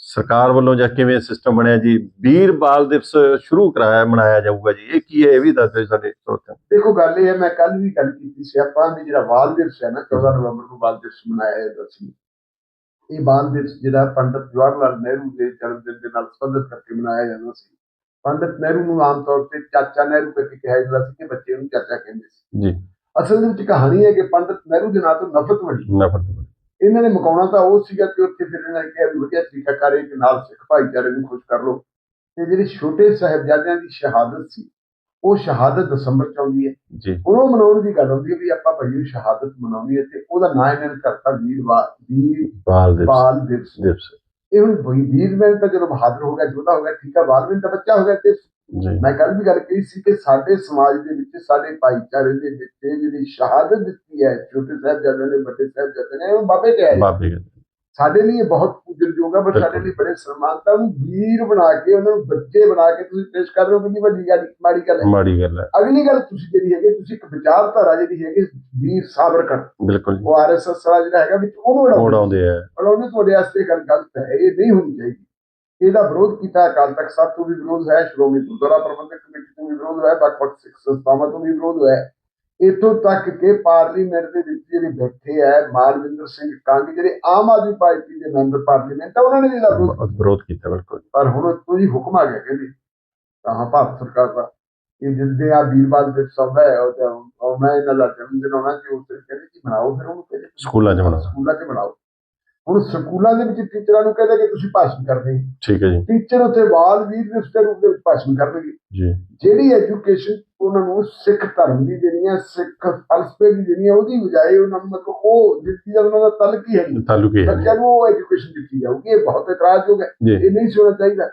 S1: ਸਰਕਾਰ ਵੱਲੋਂ ਜਾਂ ਕਿਵੇਂ ਸਿਸਟਮ ਬਣਿਆ ਜੀ? ਵੀਰ ਬਾਲ ਦਿਵਸ ਸ਼ੁਰੂ ਕਰਾਇਆ ਮਨਾਇਆ ਜਾਊਗਾ ਜੀ। ਇਹ ਕੀ ਹੈ? ਇਹ ਵੀ ਦੱਸ ਦਿਓ ਸਾਡੇ ਸਰੋਤਿਆਂ ਨੂੰ।
S2: ਦੇਖੋ ਗੱਲ ਇਹ ਹੈ ਮੈਂ ਕੱਲ ਵੀ ਗੱਲ ਕੀਤੀ ਸੀ। ਆਪਾਂ ਵੀ ਜਿਹੜਾ ਬਾਲ ਦਿਵਸ ਹੈ ਨਾ 14 ਨਵੰਬਰ ਨੂੰ ਬਾਲ ਦਿਵਸ ਮਨਾਇਆ ਜਾਂਦਾ ਸੀ। ਇਹ ਬਾਲ ਦਿਵਸ ਜਿਹੜਾ ਪੰਡਤ ਜਵਾਹਰ ਲਾਲ ਨਹਿਰੂ ਦੇ ਜਨਮ ਦਿਨ ਦੇ ਨਾਲ ਸੰਬੰਧਿਤ ਕਰਕੇ ਮਨਾਇਆ ਜਾਂਦਾ ਸੀ। ਪੰਡਤ ਨਹਿਰੂ ਨੂੰ ਆਮ ਤੌਰ ਤੇ ਚਾਚਾ ਨਹਿਰੂ ਕਰਕੇ ਕਿਹਾ ਜਾਂਦਾ ਸੀ ਕਿ ਬੱਚੇ ਨੂੰ ਚਾਚਾ ਕਹਿੰਦੇ ਸੀ।
S1: ਜੀ।
S2: ਅਸਲ ਵਿੱਚ ਕਹਾਣੀ ਹੈ ਕਿ ਪੰਡਤ ਨਹਿਰੂ ਦੇ ਨਾਂ ਤੋਂ ਨਫ਼ਰਤ ਬਣੀ
S1: ਨਫ਼ਰਤ
S2: ਇਹਨਾਂ ਨੇ ਮੁਕਾਉਣਾ ਤਾਂ ਉਹ ਸੀਗਾ ਕਿ ਉੱਥੇ ਫਿਰ ਇਹਨਾਂ ਨੇ ਕਿਹਾ ਵੀ ਵਧੀਆ ਤਰੀਕਾ ਕਰੇ ਕਿ ਨਾਲ ਸਿੱਖ ਭਾਈਚਾਰੇ ਨੂੰ ਖੁਸ਼ ਕਰ ਲਓ। ਤੇ ਜਿਹੜੇ ਛੋਟੇ ਸਾਹਿਬਜ਼ਾਦਿਆਂ ਦੀ ਸ਼ਹਾਦਤ ਸੀ ਉਹ ਸ਼ਹਾਦਤ ਦਸੰਬਰ ਚ ਆਉਂਦੀ ਹੈ।
S1: ਜੀ।
S2: ਹੁਣ ਉਹ ਮਨਾਉਣ ਦੀ ਗੱਲ ਹੁੰਦੀ ਹੈ ਵੀ ਆਪਾਂ ਭਾਈ ਸ਼ਹਾਦਤ ਮਨਾਉਣੀ ਹੈ ਤੇ ਉਹਦਾ ਨਾਂ ਇਹਨਾਂ ਨੇ ਕਰਤਾ ਵੀਰ ਵਾ ਵੀਰ
S1: ਬਾਲ ਦਿਵਸ।
S2: ਇਹ ਹੁਣ ਵੀਰ ਮੈਂ ਤਾਂ ਜਦੋਂ ਬਹਾਦਰ ਹੋ ਗਿਆ ਜੋਧਾ ਹੋ ਗਿਆ ਠੀਕ ਆ ਬਾਲ ਮੈਂ ਤਾਂ ਬੱਚਾ ਹੋ ਗਿਆ ਤੇ
S1: ਜੀ।
S2: ਮੈਂ ਕੱਲ ਵੀ ਗੱਲ ਕਹੀ ਸੀ ਕਿ ਸਾਡੇ ਸਮਾਜ ਦੇ ਵਿੱਚ ਸਾਡੇ ਭਾਈਚਾਰੇ ਦੇ ਵਿੱਚ ਜਿਹੜੀ ਸ਼ਹਾਦਤ ਦਿੱਤੀ ਹੈ ਛੋਟੇ ਸਾਹਿਬਜ਼ਾਦਿਆਂ ਨੇ ਵੱਡੇ ਸਾਹਿਬਜ਼ਾਦਿਆਂ ਨੇ ਉਹ ਬਾਬੇ ਤੇ ਆਏ।
S1: ਬਾਬੇ।
S2: ਸਾਡੇ ਲਈ ਇਹ ਬਹੁਤ ਪੂਜਨਯੋਗ ਹੈ ਪਰ। ਸਾਡੇ ਲਈ ਬੜੇ ਸਨਮਾਨਤਾ ਨੂੰ ਵੀਰ ਬਣਾ ਕੇ ਉਹਨਾਂ ਨੂੰ ਬੱਚੇ ਬਣਾ ਕੇ ਤੁਸੀਂ ਪੇਸ਼ ਕਰ ਰਹੇ ਹੋ ਕਿੰਨੀ ਵੱਡੀ ਗੱਲ ਮਾੜੀ ਗੱਲ ਹੈ।
S1: ਮਾੜੀ ਗੱਲ ਹੈ।
S2: ਅਗਲੀ ਗੱਲ ਤੁਸੀਂ ਜਿਹੜੀ ਹੈਗੀ ਤੁਸੀਂ ਇੱਕ ਵਿਚਾਰਧਾਰਾ ਜਿਹੜੀ ਹੈਗੀ ਵੀਰ ਸਾਬਰਕਰ।
S1: ਬਿਲਕੁਲ
S2: ਉਹ ਆਰਐਸਐਸ ਵਾਲਾ ਜਿਹੜਾ ਹੈਗਾ ਵਿੱਚ ਉਹਨੂੰ ਉਡਾਉਂਦੇ
S1: ਆ।
S2: ਉਡਾਉਂਦੇ ਤੁਹਾਡੇ ਵਾਸਤੇ ਗੱਲ ਗਲਤ ਹੈ ਇਹ ਨਹੀਂ ਹੋਣੀ ਚਾਹੀਦੀ। ਇਹਦਾ ਵਿਰੋਧ ਕੀਤਾ ਅਕਾਲ ਤਖਤ ਸਾਹਿਬ ਤੋਂ ਵੀ ਵਿਰੋਧ ਹੈ ਸ਼੍ਰੋਮਣੀ ਗੁਰਦੁਆਰਾ ਪ੍ਰਬੰਧਕ ਕਮੇਟੀ ਤੋਂ ਵੀ ਵਿਰੋਧ ਹੈ ਵੱਖ-ਵੱਖ ਸਿੱਖ ਸੰਸਥਾਵਾਂ ਤੋਂ ਵੀ ਵਿਰੋਧ ਹੈ। ਇੱਥੋਂ ਤੱਕ ਕਿ ਪਾਰਲੀਮੈਂਟ ਦੇ ਵਿੱਚ ਜਿਹੜੇ ਬੈਠੇ ਹੈ ਮਾਨਵਿੰਦਰ ਸਿੰਘ ਕੰਗ ਜਿਹੜੇ ਆਮ ਆਦਮੀ ਪਾਰਟੀ ਦੇ ਮੈਂਬਰ ਪਾਰਲੀਮੈਂਟ ਆ ਉਹਨਾਂ ਨੇ ਜਿਹੜਾ ਵਿਰੋਧ
S1: ਕੀਤਾ। ਬਿਲਕੁਲ।
S2: ਪਰ ਹੁਣ ਜੀ ਹੁਕਮ ਆ ਗਿਆ ਕਹਿੰਦੇ ਤਾਂ ਭਾਰਤ ਸਰਕਾਰ ਦਾ। ਕਿ ਜਿੱਦੇ ਆ ਵੀਰਵਾਲ ਦੇ ਸਭ ਹੈ ਉਹ ਤੇ ਮੈਂ ਇਹਨਾਂ ਦਾ ਜਨਮ ਦਿਨ ਆਉਣਾ ਕਿ ਉਸ ਦਿਨ ਕਹਿੰਦੇ ਕਿ ਬਣਾਓ ਫਿਰ ਉਹਨੂੰ ਕਹਿੰਦੇ
S1: ਸਕੂਲਾਂ 'ਚ ਬਣਾਓ।
S2: ਸਕੂਲਾਂ 'ਚ ਬਣਾਓ। ਹੁਣ ਸਕੂਲਾਂ ਦੇ ਵਿੱਚ ਟੀਚਰਾਂ ਨੂੰ ਕਹਿੰਦੇ ਕਿ ਤੁਸੀਂ ਭਾਸ਼ਣ ਕਰਨੇ।
S1: ਠੀਕ ਹੈ ਜੀ।
S2: ਟੀਚਰ ਉੱਥੇ ਬਾਲ ਵੀਰ ਦੇ ਰੂਪ ਦੇ ਵਿੱਚ ਭਾਸ਼ਣ ਕਰਨਗੇ।
S1: ਜੀ।
S2: ਜਿਹੜੀ ਐਜੂਕੇਸ਼ਨ ਉਹਨਾਂ ਨੂੰ ਸਿੱਖ ਧਰਮ ਦੀ ਦੇਣੀ ਹੈ ਸਿੱਖ ਫਲਸਫੇ ਦੀ ਦੇਣੀ ਹੈ ਉਹਦੀ ਬਜਾਏ ਉਹਨਾਂ ਨੂੰ ਮਤਲਬ ਉਹ ਜਿੱਤੀ ਦਾ ਉਹਨਾਂ ਦਾ ਤਲਕ ਹੀ ਹੈ
S1: ਤਾਲੁਕ ਹੀ ਹੈ
S2: ਬੱਚਿਆਂ ਨੂੰ ਉਹ ਐਜੂਕੇਸ਼ਨ ਦਿੱਤੀ ਜਾਊਗੀ ਇਹ ਬਹੁਤ ਇਤਰਾਜ਼ਯੋਗ ਹੈ। ਇਹ ਨਹੀਂ ਹੋਣਾ ਚਾਹੀਦਾ।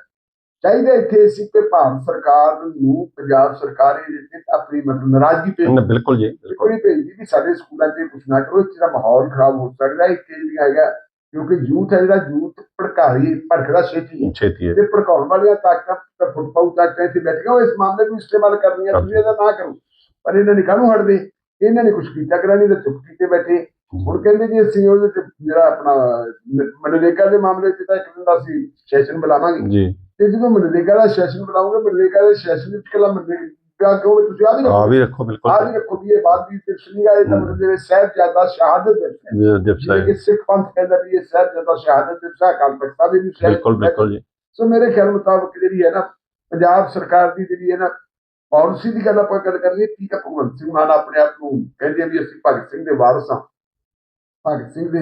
S2: ਚਾਹੀਦਾ ਇੱਥੇ ਸੀ ਕਿ ਭਾਰਤ ਸਰਕਾਰ ਨੂੰ ਪੰਜਾਬ ਸਰਕਾਰ ਇਹਦੇ ਤੇ ਆਪਣੀ ਮਤਲਬ ਨਾਰਾਜ਼ਗੀ ਪੇਸ਼
S1: ਬਿਲਕੁਲ ਜੀ ਬਿਲਕੁਲ।
S2: ਭੇਜਦੀ ਵੀ ਸਾਡੇ ਸਕੂਲਾਂ 'ਚ ਕੁਛ ਨਾ ਕਰੋ ਇਸ ਦਾ ਮਾਹੌਲ ਖਰਾਬ ਹੋ ਸਕਦਾ ਹੈ ਇੱਥੇ ਜਿਹੜੀ ਹੈਗਾ ਕਿਉਂਕਿ ਯੂਥ ਹੈ ਜਿਹੜਾ ਯੂਥ ਭੜਕਾਈ ਭੜਕਦਾ ਛੇਤੀ ਹੈ।
S1: ਛੇਤੀ ਹੈ।
S2: ਤੇ ਭੜਕਾਉਣ ਵਾਲੀਆਂ ਤਾਕਤਾਂ ਤੇ ਫੁੱਟਪਾਉ ਤਾਕਤਾਂ ਇੱਥੇ ਬੈਠੀਆਂ ਉਹ ਇਸ ਮਾਮਲੇ ਨੂੰ ਇਸਤੇਮਾਲ ਕਰਦੀਆਂ ਤੁਸੀਂ ਇਹਦਾ ਨਾ ਕਰੋ। ਪਰ ਇਹਨਾਂ ਨੇ ਕਾਹਨੂੰ ਹਟਦੇ? ਇਹਨਾਂ ਨੇ ਕੁਝ ਕੀਤਾ ਕਰਾ ਨਹੀਂ ਤਾਂ ਚੁੱਪ ਕੀਤੇ ਬੈਠੇ। ਹੁਣ ਕਹਿੰਦੇ ਜੀ ਅਸੀਂ ਉਹਦੇ ਤੇ ਜਿਹੜਾ ਆਪਣਾ ਮਨਰੇਗਾ ਦੇ ਮਾਮਲੇ 'ਚ ਤਾਂ ਇੱਕ ਦਿਨ ਦਾ ਅਸੀਂ ਸੈਸ਼ਨ ਬੁਲਾਵਾਂਗੇ।
S1: ਜੀ।
S2: ਤੇ ਜਦੋਂ ਮਨਰੇਗਾ ਦਾ ਸੈਸ਼ਨ ਬੁਲਾਉਂਗੇ ਮਨਰੇਗਾ ਦੇ ਸੈਸ਼ਨ ਵਿੱਚ ਕੱਲਾ ਮਨਰੇਗਾ ਕਹੋਗੇ ਤੁਸੀਂ ਆ ਵੀ
S1: ਆ
S2: ਰੱਖੋ
S1: ਵੀ ਰੱਖੋ ਬਿਲਕੁਲ।
S2: ਆ ਵੀ ਰੱਖੋ ਵੀ ਇਹ ਬਾਤ ਵੀ ਦਿਵਸ ਨਹੀਂ ਆਏ ਤਾਂ ਮਤਲਬ ਜਿਹੜੇ ਸਾਹਿਬਜ਼ਾਦਾ ਸ਼ਹਾਦਤ ਦਿਵਸ ਹੈ
S1: ਜੀ, ਦਿਵਸ
S2: ਜਿਵੇਂ
S1: ਹੈ
S2: ਕਿ ਸਿੱਖ ਪੰਥ ਕਹਿੰਦਾ ਵੀ ਇਹ ਸਾਹਿਬਜ਼ਾਦਾ ਸ਼ਹਾਦਤ ਦਿਵਸ ਹੈ ਅਕਾਲ ਤਖਤ ਸਾਹਿਬ ਇਹਨੂੰ ਸ਼ਹੀਦ
S1: ਬਿਲਕੁਲ ਬਿਲਕੁਲ ਜੀ।
S2: ਸੋ ਮੇਰੇ ਖਿਆਲ ਮੁਤਾਬਕ ਜਿਹੜੀ ਹੈ ਨਾ ਪੰਜਾਬ ਸਰਕਾਰ ਦੀ ਜਿਹੜੀ ਹੈ ਨਾ ਪਾਲਿਸੀ ਦੀ ਗੱਲ ਆਪਾਂ ਗੱਲ ਕਰੀਏ ਠੀਕ ਹੈ ਭਗਵੰਤ ਸਿੰਘ ਮਾਨ ਆਪਣੇ ਆਪ ਨੂੰ ਕਹਿੰਦੇ ਆ ਵੀ ਅਸੀਂ ਭਗਤ ਸਿੰਘ ਦੇ ਵਾਰਸ ਹਾਂ। ਭਗਤ ਸਿੰਘ ਦੇ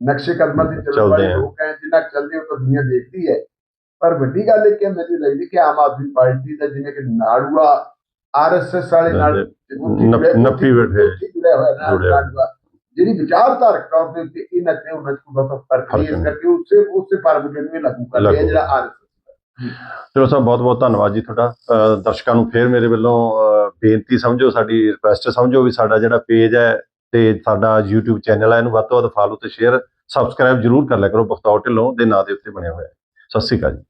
S2: ਨਕਸ਼ੇ ਕਦਮਾਂ ਤੇ ਚੱਲਣ
S1: ਚੱਲਦੇ
S2: ਵਾਲੇ
S1: ਹਾਂ।
S2: ਲੋਕ ਹੈ ਜਿਨ੍ਹਾਂ ਕੁ ਚੱਲਦੇ ਉਹ ਤਾਂ ਦੁਨੀਆ ਦੇਖਦੀ ਹੈ। ਪਰ ਵੱਡੀ ਗੱਲ ਇਹ ਕਿ ਮੈਨੂੰ ਲੱਗਦੀ ਕਿ ਆਮ ਆਦਮੀ ਪਾਰਟੀ ਦਾ ਜਿਵੇਂ ਕਿ ਨਾੜੂਆ ਆਰਐਸਐਸ ਵਾਲੇ ਨਾਲ
S1: ਨੱਪ- ਬੈਠੇ।
S2: ਜੁੜਿਆ ਹੋਇਆ ਨਾ। ਜਿਹੜੀ ਵਿਚਾਰਧਾਰਕ ਤੌਰ ਦੇ ਉੱਤੇ ਇਹਨਾਂ ਤੇ ਉਹਨਾਂ ਚ ਬਹੁਤ ਫ਼ਰਕ ਨਹੀਂ ਇਸ ਕਰਕੇ ਉਸੇ ਉਸੇ ਫਾਰਮੂਲੇ ਨੂੰ ਇਹ ਲਾਗੂ ਕਰ ਲਿਆ। ਜਿਹੜਾ ਆਰਐਸਐਸ
S1: ਚਲੋ ਸਾਹਿਬ ਬਹੁਤ ਬਹੁਤ ਧੰਨਵਾਦ ਜੀ ਤੁਹਾਡਾ ਦਰਸ਼ਕਾਂ ਨੂੰ ਫੇਰ ਮੇਰੇ ਵੱਲੋਂ ਬੇਨਤੀ ਸਮਝੋ ਸਾਡੀ ਰਿਕੁਐਸਟ ਸਮਝੋ ਵੀ ਸਾਡਾ ਜਿਹੜਾ ਪੇਜ ਹੈ ਤੇ ਸਾਡਾ YouTube ਚੈਨਲ ਹੈ ਇਹਨੂੰ ਵੱਧ ਤੋਂ ਵੱਧ ਫਾਲੋ ਤੇ ਸ਼ੇਅਰ ਸਬਸਕ੍ਰਾਈਬ ਜਰੂਰ ਕਰ ਲਿਆ ਕਰੋ ਬਖਤੌਰ ਢਿੱਲੋਂ ਦੇ ਨਾਂ ਦੇ ਉੱਤੇ ਬਣਿਆ ਹੋਇਆ ਹੈ ਸਤਿ ਸ਼੍ਰੀ ਅਕਾਲ ਜੀ